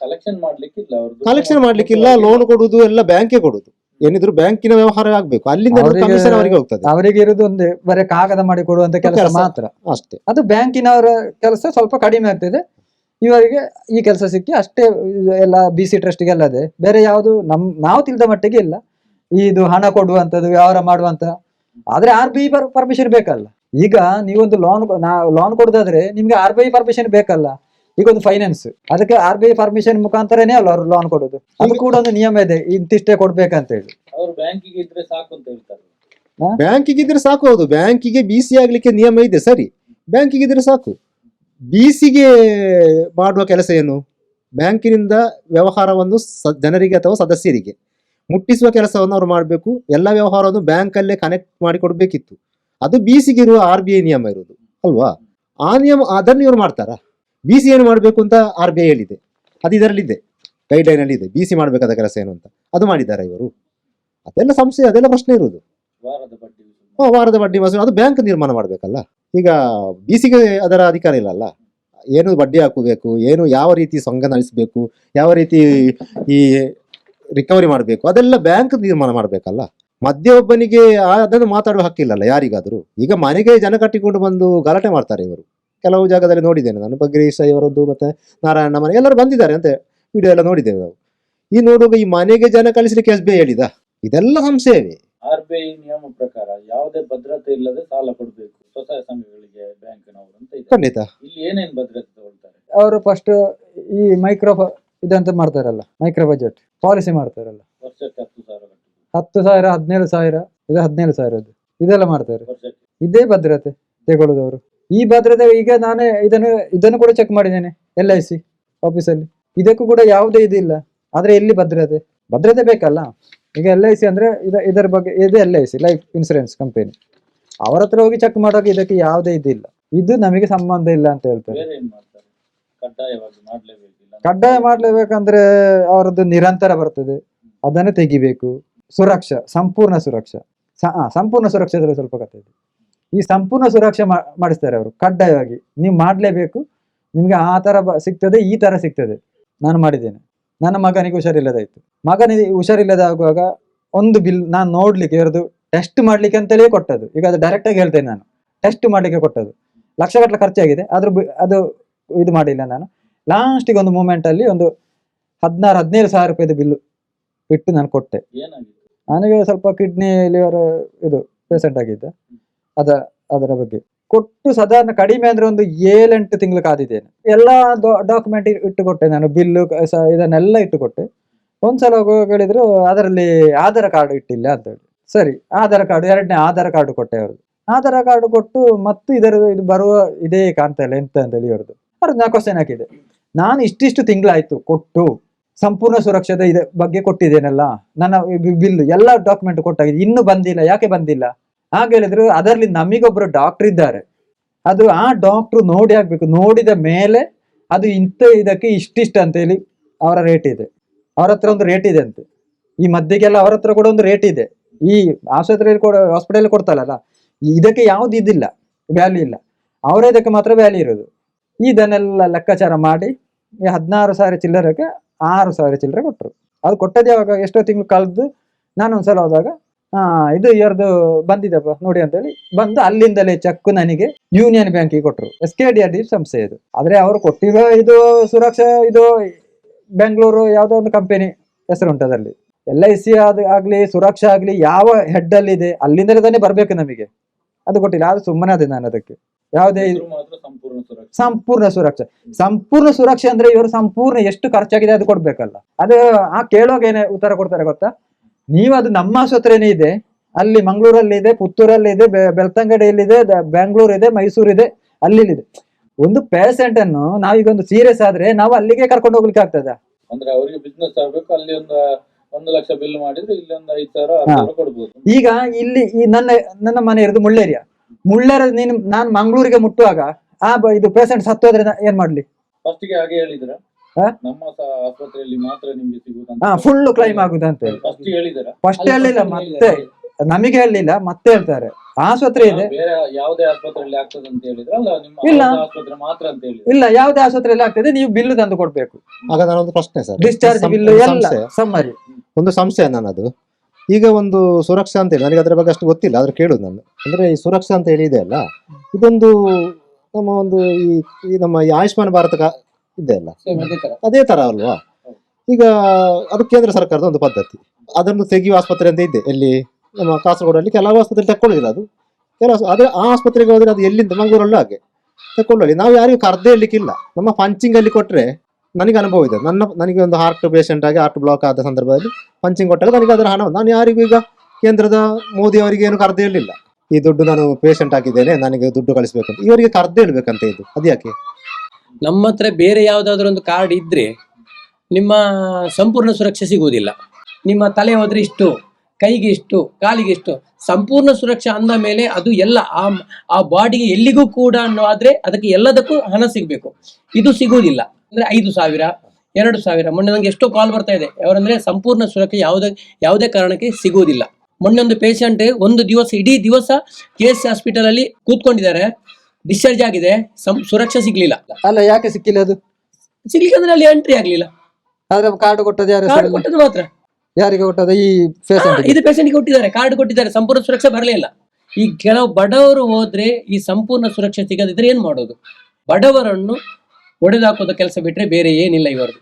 ಕಲೆಕ್ಷನ್ ಮಾಡ್ಲಿಕ್ಕಿಲ್ಲ ಲೋನ್ ಕೊಡುದು ಎಲ್ಲ ಬ್ಯಾಂಕೇ ಕೊಡುದು. ಏನಿದ್ರು ಬ್ಯಾಂಕಿನ ವ್ಯವಹಾರ ಆಗ್ಬೇಕು. ಅಲ್ಲಿಂದ ಅವರಿಗೆ- ಕಮಿಷನ್ ಅವರಿಗೆ ಹೋಗ್ತದೆ. ಅವರಿಗೆ ಇರೋದು ಒಂದೇ ಬರೀ ಕಾಗದ ಮಾಡಿ ಕೊಡುವಂತ ಕೆಲಸ ಕೆಲಸ. ಮಾತ್ರ. ಅಷ್ಟೇ. ಅದು ಬ್ಯಾಂಕಿನವರ ಕೆಲಸ ಸ್ವಲ್ಪ ಕಡಿಮೆ ಆಗ್ತದೆ. ಇವರಿಗೆ ಈ ಕೆಲಸ ಸಿಕ್ಕಿ ಅಷ್ಟೇ ಎಲ್ಲ ಬಿ ಸಿ ಟ್ರಸ್ಟಿಗೆ ಅಲ್ಲದೆ ಬೇರೆ ಯಾವುದು ನಮ್ ನಾವು ತಿಳಿದ ಮಟ್ಟಿಗೆ ಇಲ್ಲ. ಇದು ಹಣ ಕೊಡುವಂತದ್ದು ವ್ಯವಹಾರ ಮಾಡುವಂತ. ಆದ್ರೆ ಆರ್ ಬಿ ಐ ಪರ್ಮಿಷನ್ ಬೇಕಲ್ಲ. ಈಗ ನೀವೊಂದು ಲೋನ್ ಲೋನ್ ಕೊಡುದಾದ್ರೆ ನಿಮ್ಗೆ ಆರ್ ಬಿ ಐ ಪರ್ಮಿಷನ್ ಬೇಕಲ್ಲ. ಈಗ ಒಂದು ಫೈನಾನ್ಸ್ ಅದಕ್ಕೆ ಆರ್ ಬಿ ಐ ಪರ್ಮಿಷನ್ ಮುಖಾಂತರನೇ ಅಲ್ಲ ಅವ್ರು ಲೋನ್ ಕೊಡೋದು. ಅದು ಕೂಡ ಒಂದು ನಿಯಮ ಇದೆ ಇಂತಿಷ್ಟೇ ಕೊಡ್ಬೇಕಂತ ಹೇಳಿ ಅವ್ರು ಬ್ಯಾಂಕಿಗೆ ಇದ್ರೆ ಸಾಕು ಅಂತ ಹೇಳ್ತಾರೆ. ಬ್ಯಾಂಕಿಗೆ ಇದ್ರೆ ಸಾಕು ಹೌದು. ಬ್ಯಾಂಕಿಗೆ ಬಿ ಸಿ ಆಗ್ಲಿಕ್ಕೆ ನಿಯಮ ಇದೆ ಸರಿ. ಬ್ಯಾಂಕಿಗೆ ಇದ್ರೆ ಸಾಕು. ಬಿ ಸಿಗೆ ಮಾಡುವ ಕೆಲಸ ಏನು? ಬ್ಯಾಂಕಿನಿಂದ ವ್ಯವಹಾರವನ್ನು ಸ ಜನರಿಗೆ ಅಥವಾ ಸದಸ್ಯರಿಗೆ ಮುಟ್ಟಿಸುವ ಕೆಲಸವನ್ನು ಅವರು ಮಾಡಬೇಕು. ಎಲ್ಲ ವ್ಯವಹಾರವನ್ನು ಬ್ಯಾಂಕಲ್ಲೇ ಕನೆಕ್ಟ್ ಮಾಡಿ ಕೊಡಬೇಕಿತ್ತು. ಅದು ಬಿ ಸಿಗಿರುವ ಇರುವ ಆರ್ ಬಿ ಐ ನಿಯಮ ಇರುವುದು ಅಲ್ವಾ? ಆ ನಿಯಮ ಅದನ್ನು ಇವರು ಮಾಡ್ತಾರಾ? ಬಿ ಸಿ ಏನು ಮಾಡಬೇಕು ಅಂತ ಆರ್ ಬಿ ಐ ಇದೆ ಅದು ಇದರಲ್ಲಿದೆ. ಗೈಡ್ಲೈನಲ್ಲಿ ಇದೆ ಬಿ ಸಿ ಮಾಡಬೇಕಾದ ಕೆಲಸ ಏನು ಅಂತ. ಅದು ಮಾಡಿದ್ದಾರೆ ಇವರು. ಅದೆಲ್ಲ ಸಂಸ್ಥೆ ಅದೆಲ್ಲ ಪ್ರಶ್ನೆ ಇರುವುದು. ವಾರದ ಬಡ್ಡಿ ಆ, ವಾರದ ಬಡ್ಡಿ ವಸೂಲು. ಅದು ಬ್ಯಾಂಕ್ ನಿರ್ಮಾಣ ಮಾಡಬೇಕಲ್ಲ. ಈಗ ಬಿ ಸಿಗೆ ಅದರ ಅಧಿಕಾರ ಇಲ್ಲಲ್ಲ. ಏನು ಬಡ್ಡಿ ಹಾಕಬೇಕು ಏನು ಯಾವ ರೀತಿ ಸಂಘ ನಡೆಸಬೇಕು ಯಾವ ರೀತಿ ಈ ರಿಕವರಿ ಮಾಡಬೇಕು ಅದೆಲ್ಲ ಬ್ಯಾಂಕ್ ನಿರ್ಮಾಣ ಮಾಡಬೇಕಲ್ಲ. ಮಧ್ಯ ಒಬ್ಬನಿಗೆ ಅದನ್ನು ಮಾತಾಡುವ ಹಕ್ಕಿಲ್ಲಲ್ಲ ಯಾರಿಗಾದರೂ. ಈಗ ಮನೆಗೆ ಜನ ಕಟ್ಟಿಕೊಂಡು ಬಂದು ಗಲಾಟೆ ಮಾಡ್ತಾರೆ ಇವರು. ಕೆಲವು ಜಾಗದಲ್ಲಿ ನೋಡಿದ್ದೇನೆ ನಾನು. ಬಗ್ರೀಶ್ ಇವರದ್ದು ಮತ್ತೆ ನಾರಾಯಣ ಮನೆ ಎಲ್ಲರೂ ಬಂದಿದ್ದಾರೆ ಅಂತ ವಿಡಿಯೋ ಎಲ್ಲ ನೋಡಿದ್ದೇವೆ ನಾವು. ಈ ನೋಡುವಾಗ ಈ ಮನೆಗೆ ಜನ ಕಳಿಸ್ಲಿಕ್ಕೆ ಎಸ್ ಬಿ ಐ ಹೇಳಿದ? ಇದೆಲ್ಲ ಸಂಶಯವೇ? ಆರ್ ಬಿ ಐ ನಿಯಮ ಪ್ರಕಾರ ಯಾವುದೇ ಭದ್ರತೆ ಇಲ್ಲದೆ ಸಾಲ ಕೊಡಬೇಕು. ಸ್ವಸಹಾಯ ಸಂಘಗಳಿಗೆ ಬ್ಯಾಂಕಿನವರು ಅಂತ ಇದೆ ಖಂಡಿತ. ಇಲ್ಲಿ ಏನೇನ್ ಭದ್ರತೆ ತಗೊಳ್ತಾರೆ? ಅವರು ಫಸ್ಟ್ ಈ ಮೈಕ್ರೋ ಇದಂತ ಮಾಡ್ತಾರಲ್ಲ ಮೈಕ್ರೋ ಬಜೆಟ್ ಪಾಲಿಸಿ ಮಾಡ್ತಾರಲ್ಲ. ವರ್ಷಕ್ಕೆ ಹತ್ತು ಸಾವಿರ ಕಟ್ಟುದು ಹತ್ತು ಸಾವಿರ ಹದಿನೇಳು ಸಾವಿರ ಇದು ಹದಿನೇಳು ಸಾವಿರದ್ದು. ಇದೆಲ್ಲ ಮಾಡ್ತಾರೆ. ವರ್ಷಕ್ಕೆ. ಇದೇ ಭದ್ರತೆ ತಗೊಳ್ಳೋದವರು. ಈ ಭದ್ರತೆ ಈಗ ನಾನೇ ಇದನ್ನು ಇದನ್ನು ಕೂಡ ಚೆಕ್ ಮಾಡಿದ್ದೇನೆ ಎಲ್ ಐ ಸಿ ಆಫೀಸಲ್ಲಿ ಇದಕ್ಕೂ ಕೂಡ ಯಾವುದೇ ಇದಿಲ್ಲ. ಆದರೆ ಎಲ್ಲಿ ಭದ್ರತೆ? ಭದ್ರತೆ ಬೇಕಲ್ಲ. ಈಗ ಎಲ್ ಐ ಸಿ ಅಂದ್ರೆ ಇದ ಇದರ ಬಗ್ಗೆ ಇದೆ L I C life insurance company ಅವರ ಹತ್ರ ಹೋಗಿ ಚೆಕ್ ಮಾಡೋಕೆ ಇದಕ್ಕೆ ಯಾವುದೇ ಇದಿಲ್ಲ. ಇದು ನಮಗೆ ಸಂಬಂಧ ಇಲ್ಲ ಅಂತ ಹೇಳ್ತಾರೆ. ಕಡ್ಡಾಯ ಮಾಡ್ಲೇಬೇಕಂದ್ರೆ ಅವರದ್ದು ನಿರಂತರ ಬರ್ತದೆ. ಅದನ್ನು ತೆಗಿಬೇಕು. ಸುರಕ್ಷಾ ಸಂಪೂರ್ಣ ಸುರಕ್ಷಾ. ಸಂಪೂರ್ಣ ಸುರಕ್ಷಾದಲ್ಲಿ ಸ್ವಲ್ಪ ಕಥೆ ಇದೆ. ಈ ಸಂಪೂರ್ಣ ಸುರಕ್ಷೆ ಮಾಡಿಸ್ತಾರೆ ಅವರು ಕಡ್ಡಾಯವಾಗಿ. ನೀವು ಮಾಡಲೇಬೇಕು ನಿಮ್ಗೆ ಆ ತರ ಬ- ಸಿಗ್ತದೆ ಈ ತರ ಸಿಗ್ತದೆ. ನಾನು ಮಾಡಿದ್ದೇನೆ. ನನ್ನ ಮಗನಿಗೆ ಹುಷಾರಿಲ್ಲದಾಯ್ತು. ಮಗನಿಗೆ ಹುಷಾರಿಲ್ಲದಾಗುವಾಗ ಒಂದು ಬಿಲ್ ನಾನು ನೋಡ್ಲಿಕ್ಕೆ ಇರೋದು ಟೆಸ್ಟ್ ಮಾಡ್ಲಿಕ್ಕೆ ಅಂತಲೇ ಕೊಟ್ಟದ್ದು. ಈಗ ಅದು ಡೈರೆಕ್ಟ್ ಆಗಿ ಹೇಳ್ತೇನೆ ನಾನು. ಟೆಸ್ಟ್ ಮಾಡ್ಲಿಕ್ಕೆ ಕೊಟ್ಟದ್ದು. ಲಕ್ಷಗಟ್ಟಲೆ ಖರ್ಚಾಗಿದೆ. ಆದ್ರೂ ಅದು ಇದು ಮಾಡಿಲ್ಲ ನಾನು. ಲಾಸ್ಟಿಗೆ ಒಂದು ಮೂಮೆಂಟ್ ಅಲ್ಲಿ ಒಂದು ಹದಿನಾರು ಹದಿನೈದು ಸಾವಿರ ರೂಪಾಯಿದು ಬಿಲ್ಲು ಇಟ್ಟು ನಾನು ಕೊಟ್ಟೆ. ನನಗೆ ಸ್ವಲ್ಪ ಕಿಡ್ನಿ ಲಿವರ್ ಇದು ಪೇಸೆಂಟ್ ಆಗಿದ್ದ. ಅದ, ಅದರ ಬಗ್ಗೆ. ಕೊಟ್ಟು ಸಾಧಾರಣ ಕಡಿಮೆ ಅಂದ್ರೆ ಒಂದು ಏಳೆಂಟು ತಿಂಗಳು ಕಾದಿದ್ದೇನೆ. ಎಲ್ಲ ಡಾಕ್ಯುಮೆಂಟ್ ಇಟ್ಟುಕೊಟ್ಟೆ ನಾನು ಬಿಲ್ಲು ಇದನ್ನೆಲ್ಲ ಇಟ್ಟುಕೊಟ್ಟೆ. ಒಂದ್ಸಲ ಹೇಳಿದ್ರು ಅದರಲ್ಲಿ ಆಧಾರ್ ಕಾರ್ಡ್ ಇಟ್ಟಿಲ್ಲ ಅಂತ ಹೇಳಿ. ಸರಿ, ಆಧಾರ್ ಕಾರ್ಡ್ ಎರಡನೇ ಆಧಾರ್ ಕಾರ್ಡ್ ಕೊಟ್ಟೆ ಅವ್ರದ್ದು. ಆಧಾರ್ ಕಾರ್ಡ್ ಕೊಟ್ಟು ಮತ್ತು ಇದರ ಇದು ಬರುವ ಇದೇ ಕಾಣ್ತಾ ಇಲ್ಲ, ಎಂತ ಅಂತ ಹೇಳಿ ಅವ್ರದ್ದು. ಅವ್ರದ್ದು ನಾ ಕ್ವಶನ್ ಹಾಕಿದೆ ನಾನು ಇಷ್ಟಿಷ್ಟು ತಿಂಗಳಾಯ್ತು ಕೊಟ್ಟು, ಸಂಪೂರ್ಣ ಸುರಕ್ಷತೆ ಇದೆ, ಬಗ್ಗೆ ಕೊಟ್ಟಿದ್ದೇನಲ್ಲ, ನನ್ನ ಬಿಲ್ ಎಲ್ಲ ಡಾಕ್ಯುಮೆಂಟ್ ಕೊಟ್ಟಾಗಿದೆ, ಇನ್ನೂ ಬಂದಿಲ್ಲ, ಯಾಕೆ ಬಂದಿಲ್ಲ? ಹಾಗೆ ಹೇಳಿದ್ರು, ಅದರಲ್ಲಿ ನಮಿಗೊಬ್ರು ಡಾಕ್ಟರ್ ಇದ್ದಾರೆ. ಅದು ಆ ಡಾಕ್ಟ್ರು ನೋಡಿ ಆಗ್ಬೇಕು ನೋಡಿದ ಮೇಲೆ ಅದು ಇಂಥ ಇದಕ್ಕೆ ಇಷ್ಟಿಷ್ಟ ಅಂತ ಹೇಳಿ ಅವರ ರೇಟ್ ಇದೆ. ಅವ್ರ ಹತ್ರ ಒಂದು ರೇಟ್ ಇದೆ ಅಂತೆ. ಈ ಮದ್ದಿಗೆಲ್ಲ ಅವ್ರ ಹತ್ರ ಕೂಡ ಒಂದು ರೇಟ್ ಇದೆ. ಈ ಆಸ್ಪತ್ರೆಯಲ್ಲಿ ಕೊಡ ಹಾಸ್ಪಿಟಲ್ ಕೊಡ್ತಾರಲ್ಲ, ಇದಕ್ಕೆ ಯಾವ್ದು ಇದಿಲ್ಲ ವ್ಯಾಲ್ಯೂ ಇಲ್ಲ. ಅವರೇ ಇದಕ್ಕೆ ಮಾತ್ರ ವ್ಯಾಲ್ಯೂ ಇರೋದು. ಇದನ್ನೆಲ್ಲ ಲೆಕ್ಕಾಚಾರ ಮಾಡಿ ಈ ಹದಿನಾರು ಸಾವಿರ ಚಿಲ್ಲರೆಗೆ ಆರು ಸಾವಿರ ಚಿಲ್ಲರೆ ಕೊಟ್ಟರು. ಅದು ಕೊಟ್ಟದ್ದು ಯಾವಾಗ? ಎಷ್ಟೋ ತಿಂಗಳು ಕಳೆದು ನಾನು ಒಂದ್ಸಲ ಹೋದಾಗ ಆ ಇದು ಇವ್ರದ್ದು ಬಂದಿದೆಪ್ಪ ನೋಡಿ ಅಂತ ಹೇಳಿ ಬಂದು ಅಲ್ಲಿಂದಲೇ ಚೆಕ್ ನನಗೆ ಯೂನಿಯನ್ ಬ್ಯಾಂಕಿಗೆ ಕೊಟ್ಟರು S K D R D ಸಂಸ್ಥೆ ಇದು. ಆದ್ರೆ ಅವರು ಕೊಟ್ಟಿರೋ ಇದು ಸುರಕ್ಷಾ ಇದು ಬೆಂಗಳೂರು ಯಾವುದೋ ಒಂದು ಕಂಪನಿ ಹೆಸರುಂಟು ಅದರಲ್ಲಿ. ಎಲ್ ಐ ಸಿ ಆದ ಆಗ್ಲಿ ಸುರಕ್ಷಾ ಆಗ್ಲಿ ಯಾವ ಹೆಡ್ ಅಲ್ಲಿ ಇದೆ ಅಲ್ಲಿಂದಲೇ ತಾನೇ ಬರ್ಬೇಕು ನಮಗೆ. ಅದು ಕೊಟ್ಟಿಲ್ಲ ಅದು ಸುಮ್ಮನೆ ಅದೇ ನಾನು ಅದಕ್ಕೆ. ಯಾವುದೇ ಸಂಪೂರ್ಣ ಸುರಕ್ಷೆ. ಸಂಪೂರ್ಣ ಸುರಕ್ಷೆ. ಸಂಪೂರ್ಣ ಸುರಕ್ಷೆ ಅಂದ್ರೆ ಇವರು ಸಂಪೂರ್ಣ ಎಷ್ಟು ಖರ್ಚಾಗಿದೆ ಅದು ಕೊಡ್ಬೇಕಲ್ಲ. ಅದು ಆ ಕೇಳೋಗೇನೆ ಉತ್ತರ ಕೊಡ್ತಾರೆ ಗೊತ್ತಾ? ನೀವು ಅದು ನಮ್ಮ ಆಸ್ಪತ್ರೆನೇ ಇದೆ. ಅಲ್ಲಿ ಮಂಗಳೂರಲ್ಲಿ ಇದೆ ಪುತ್ತೂರಲ್ಲಿ ಇದೆ ಬೆಳ್ತಂಗಡಿಯಲ್ಲಿ ಇದೆ ಬ್ಯಾಂಗ್ಳೂರ್ ಬೆಂಗಳೂರು ಇದೆ ಮೈಸೂರು ಇದೆ ಅಲ್ಲಿ ಇದೆ ಒಂದು ಪೇಷಂಟ್ ಅನ್ನು ನಾವೀಗ ಒಂದು ಸೀರಿಯಸ್ ಆದ್ರೆ ನಾವು ಅಲ್ಲಿಗೆ ಕರ್ಕೊಂಡು ಹೋಗ್ಲಿಕ್ಕೆ ಆಗ್ತದ? ಅಂದ್ರೆ ಅವರಿಗೆ ಬಿಸ್ನೆಸ್ ಆಗ್ಬೇಕು ಅಲ್ಲಿ ಒಂದು ಒಂದು ಲಕ್ಷ ಬಿಲ್ ಮಾಡಿದ್ರೆ ಇಲ್ಲಿ ಒಂದು ಐದು ಸಾವಿರ ಕೊಡ್ಬೋದು. ಈಗ ಇಲ್ಲಿ ಈ ನನ್ನ ನನ್ನ ಮನೆ ಇರೋದು ಮುಳ್ಳೇರಿಯ. ಮುಳ್ಳೇರ ನೀನು ನಾನು ಮಂಗಳೂರಿಗೆ ಮುಟ್ಟುವಾಗ ಆ ಇದು ಪೇಷಂಟ್ ಸತ್ತೋದ್ರೆ ಏನ್ ಮಾಡ್ಲಿ? ಫಸ್ಟ್ಗೆ ಹಾಗೆ ಹೇಳಿದ್ರ. ಹಾ? ನಮ್ಮ ಆಸ್ಪತ್ರೆಯಲ್ಲಿ ಮಾತ್ರ ನಿಮ್ಗೆ ಸಿಗುದಂತ ಫುಲ್ ಕ್ಲೈಮ್ ಆಗುದ ಅಂತ ಹೇಳಿ. ಫಸ್ಟ್ ಹೇಳಿದಾರ ಫಸ್ಟ್ ಹೇಳಿಲ್ಲ ಮತ್ತೆ ನಮಗೆ ಹೇಳಲಿಲ್ಲ ಮತ್ತೆ ಹೇಳ್ತಾರೆ. ಆಸ್ಪತ್ರೆ ಇದೆ. ಬೇರೆ ಯಾವುದೇ ಆಸ್ಪತ್ರೆಯಲ್ಲಿ ಆಗ್ತದೆ ಅಂತ ಹೇಳಿದ್ರ? ನಿಮ್ಮ ಇಲ್ಲ. ಆರೋಗ್ಯ ಆಸ್ಪತ್ರೆ ಮಾತ್ರ ಅಂತ ಹೇಳಿ ಇಲ್ಲ ಯಾವುದೇ ಆಸ್ಪತ್ರೆಯಲ್ಲಿ ಆಗ್ತದೆ ನೀವು ಬಿಲ್ ತಂದು ಕೊಡ್ಬೇಕು. ಆಗ ನಾನೊಂದು ಪ್ರಶ್ನೆ ಸರ್. ಡಿಸ್ಚಾರ್ಜ್ ಬಿಲ್ ಒಂದು ಎಲ್ಲ ಸಂಶಯ. ಸಮ್ಮರಿ ಒಂದು ಸಂಶಯ ನನ್ನದು. ಈಗ ಒಂದು ಸುರಕ್ಷಾ ಅಂತ ಹೇಳಿ ನನಗೆ ಅದರ ಬಗ್ಗೆ ಅಷ್ಟು ಗೊತ್ತಿಲ್ಲ ಆದ್ರೆ ಕೇಳುದು ನಾನು ಅಂದ್ರೆ ಈ ಸುರಕ್ಷಾ ಅಂತ ಹೇಳಿ ಇದೆ ಅಲ್ಲ ಇದೊಂದು ನಮ್ಮ ಒಂದು ಈ ಈ ನಮ್ಮ ಈ ಆಯುಷ್ಮಾನ್ ಭಾರತ ಇದೆ ಅಲ್ಲ. ಅದೇ ತರ. ಅಲ್ವಾ? ಈಗ ಅದು ಕೇಂದ್ರ ಸರ್ಕಾರದ ಒಂದು ಪದ್ಧತಿ. ಅದನ್ನು ತೆಗೆಯುವ ಆಸ್ಪತ್ರೆ ಅಂತ ಇದೆ. ಎಲ್ಲಿ? ನಮ್ಮ ಕಾಸರಗೋಡಲ್ಲಿ ಕೆಲವು ಆಸ್ಪತ್ರೆ ತಕ್ಕೊಳ್ಳಿಲ್ಲ ಅದು. ಕೆಲವು ಆದ್ರೆ ಆ ಆಸ್ಪತ್ರೆಗೆ ಹೋದ್ರೆ ಅದು ಎಲ್ಲಿಂದ? ಮಂಗಳೂರಲ್ಲೂ ಹಾಗೆ. ತಕ್ಕೊಳ್ಳಿ ನಾವು ಯಾರಿಗೂ ಕರ್ದೇ ಇರ್ಲಿಕ್ಕಿಲ್ಲ. ನಮ್ಮ ಪಂಚಿಂಗ್ ಅಲ್ಲಿ ಕೊಟ್ರೆ ನನಗೆ ಅನುಭವ ಇದೆ. ನನ್ನ ನನಗೆ ಒಂದು ಹಾರ್ಟ್ ಪೇಷಂಟ್ ಆಗಿ ಹಾರ್ಟ್ ಬ್ಲಾಕ್ ಆದ ಸಂದರ್ಭದಲ್ಲಿ ಪಂಚಿಂಗ್ ಕೊಟ್ಟಾಗ ನನಗೆ ಅದರ ಹಣ ನಾನು ಯಾರಿಗೂ ಈಗ ಕೇಂದ್ರದ ಮೋದಿ ಅವರಿಗೆ ಏನು ಕರ್ದೇ ಇರಲಿಲ್ಲ. ಈ ದುಡ್ಡು ನಾನು ಪೇಷಂಟ್ ಆಗಿದ್ದೇನೆ. ನನಗೆ ದುಡ್ಡು ಕಳಿಸಬೇಕು ಅಂತ. ಇವರಿಗೆ ಕರ್ದೇ ಇಡ್ಬೇಕಂತ ಇದು. ಅದು ಯಾಕೆ ನಮ್ಮ ಹತ್ರ ಬೇರೆ ಯಾವುದಾದ್ರೂ ಒಂದು ಕಾರ್ಡ್ ಇದ್ರೆ ನಿಮ್ಮ ಸಂಪೂರ್ಣ ಸುರಕ್ಷೆ ಸಿಗುವುದಿಲ್ಲ. ನಿಮ್ಮ ತಲೆ ಹೋದ್ರೆ ಇಷ್ಟು, ಕೈಗೆ ಇಷ್ಟು, ಕಾಲಿಗೆ ಇಷ್ಟು, ಸಂಪೂರ್ಣ ಸುರಕ್ಷೆ ಅಂದ ಮೇಲೆ ಅದು ಎಲ್ಲ ಆ ಆ ಬಾಡಿಗೆ ಎಲ್ಲಿಗೂ ಕೂಡ ಅನ್ನೋ ಆದ್ರೆ ಅದಕ್ಕೆ ಎಲ್ಲದಕ್ಕೂ ಹಣ ಸಿಗಬೇಕು. ಇದು ಸಿಗುವುದಿಲ್ಲ. ಅಂದ್ರೆ ಐದು ಸಾವಿರ, ಎರಡು ಸಾವಿರ, ಮೊನ್ನೆ ನಂಗೆ ಎಷ್ಟೋ ಕಾಲ್ ಬರ್ತಾ ಇದೆ. ಅವರಂದ್ರೆ ಸಂಪೂರ್ಣ ಸುರಕ್ಷೆ ಯಾವುದೇ ಯಾವುದೇ ಕಾರಣಕ್ಕೆ ಸಿಗುವುದಿಲ್ಲ. ಮೊನ್ನೆ ಒಂದು ಪೇಷಂಟ್ ಒಂದು ದಿವಸ, ಇಡೀ ದಿವಸ ಕೆ ಎಸ್ ಹಾಸ್ಪಿಟಲ್ ಅಲ್ಲಿ ಕೂತ್ಕೊಂಡಿದ್ದಾರೆ. ಡಿಸ್ಚಾರ್ಜ್ ಆಗಿದೆ ಸಂ ಸುರಕ್ಷೆ ಸಿಗ್ಲಿಲ್ಲ. ಅಲ್ಲ ಯಾಕೆ ಸಿಕ್ಕಿಲ್ಲ ಅದು? ಸಿಗ್ಲಿಕ್ಕೆ ಅಂದ್ರೆ ಅಲ್ಲಿ ಎಂಟ್ರಿ ಆಗ್ಲಿಲ್ಲ. ಆದ್ರೆ ಕಾರ್ಡ್ ಕೊಟ್ಟದ್ದು ಯಾರು? ಕಾರ್ಡ್ ಕೊಟ್ಟದ್ದು ಮಾತ್ರ. ಯಾರಿಗೆ ಕೊಟ್ಟದ್ದು? ಈ ಪೇಷಂಟ್ ಇದು ಪೇಷಂಟ್ ಕೊಟ್ಟಿದ್ದಾರೆ ಕಾರ್ಡ್ ಕೊಟ್ಟಿದ್ದಾರೆ ಸಂಪೂರ್ಣ ಸುರಕ್ಷೆ ಬರಲಿಲ್ಲ ಇಲ್ಲ. ಈ ಕೆಲವು ಬಡವರು ಹೋದ್ರೆ ಈ ಸಂಪೂರ್ಣ ಸುರಕ್ಷೆ ಸಿಗದಿದ್ರೆ ಏನ್ ಮಾಡೋದು? ಬಡವರನ್ನು ಒಡೆದಾಕೋದ ಕೆಲಸ ಬಿಟ್ರೆ ಬೇರೆ ಏನಿಲ್ಲ ಇವರು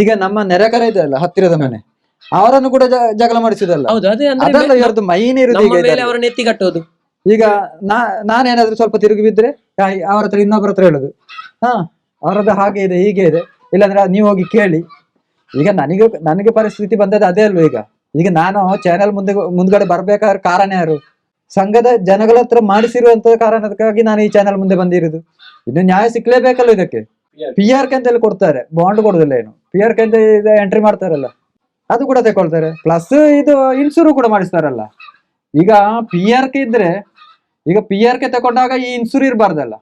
ಈಗ ನಮ್ಮ ನೆರೆಕರ ಇದೆಯಲ್ಲ ಹತ್ತಿರದ ಮನೆ. ಅವರನ್ನು ಕೂಡ ಜ- ಜಗಳ ಮಾಡಿಸಿದಲ್ಲ. ಹೌದು ಅದೇ ಅದಲ್ಲ ಅಂದ್ರೆ ಇವರದ್ದು ಮೈನ್ ಇರುದು ನಮ್ಮ ಈಗ ಮೇಲೆ ಇದರಲ್ಲಿ. ಅವರನ್ನು ಎತ್ತಿ ಕಟ್ಟೋದು ಈಗ ನಾ ನಾನೇನಾದ್ರೂ ಸ್ವಲ್ಪ ತಿರುಗಿ ಬಿದ್ರೆ ಅವ್ರ ಹತ್ರ ಇನ್ನೊಬ್ಬರ ಹತ್ರ ಹೇಳುದು. ಹಾ ಅವರದ್ದು ಹಾಗೆ ಇದೆ ಹೀಗೆ ಇದೆ. ಇಲ್ಲಾಂದ್ರೆ ನೀವು ಹೋಗಿ ಕೇಳಿ. ಈಗ ನನಗೆ ನನಗೆ ಪರಿಸ್ಥಿತಿ ಬಂದದ್ದು ಅದೇ ಅಲ್ವ ಈಗ? ಈಗ ನಾನು ಚಾನೆಲ್ ಮುಂದೆ ಮುಂದ್ಗಡೆ ಬರ್ಬೇಕಾದ್ರೆ ಕಾರಣ ಯಾರು? ಸಂಘದ ಜನಗಳ ಹತ್ರ ಮಾಡಿಸಿರುವಂತ ಕಾರಣಕ್ಕಾಗಿ ನಾನು ಈ ಚಾನೆಲ್ ಮುಂದೆ ಬಂದಿರೋದು. ಇನ್ನು ನ್ಯಾಯ ಸಿಕ್ಲೇಬೇಕಲ್ಲ ಇದಕ್ಕೆ? ಪಿ ಆರ್ ಕೆ ಅಂತ ಕೊಡ್ತಾರೆ ಬಾಂಡ್ ಕೊಡುದಿಲ್ಲ ಏನು. ಪಿ ಆರ್ ಕೆ ಅಂತ ಎಂಟ್ರಿ ಮಾಡ್ತಾರಲ್ಲ ಅದು ಕೂಡ ತಗೊಳ್ತಾರೆ ಪ್ಲಸ್ ಇದು ಇನ್ಸೂರು ಕೂಡ ಮಾಡಿಸ್ತಾರಲ್ಲ. ಈಗ ಪಿ ಆರ್ ಕೆ ಇದ್ರೆ ಈಗ ಪಿ ಆರ್ ಕೆ ತಗೊಂಡಾಗ ಈ ಇನ್ಸೂರ್ ಇರಬಾರ್ದಲ್ಲ.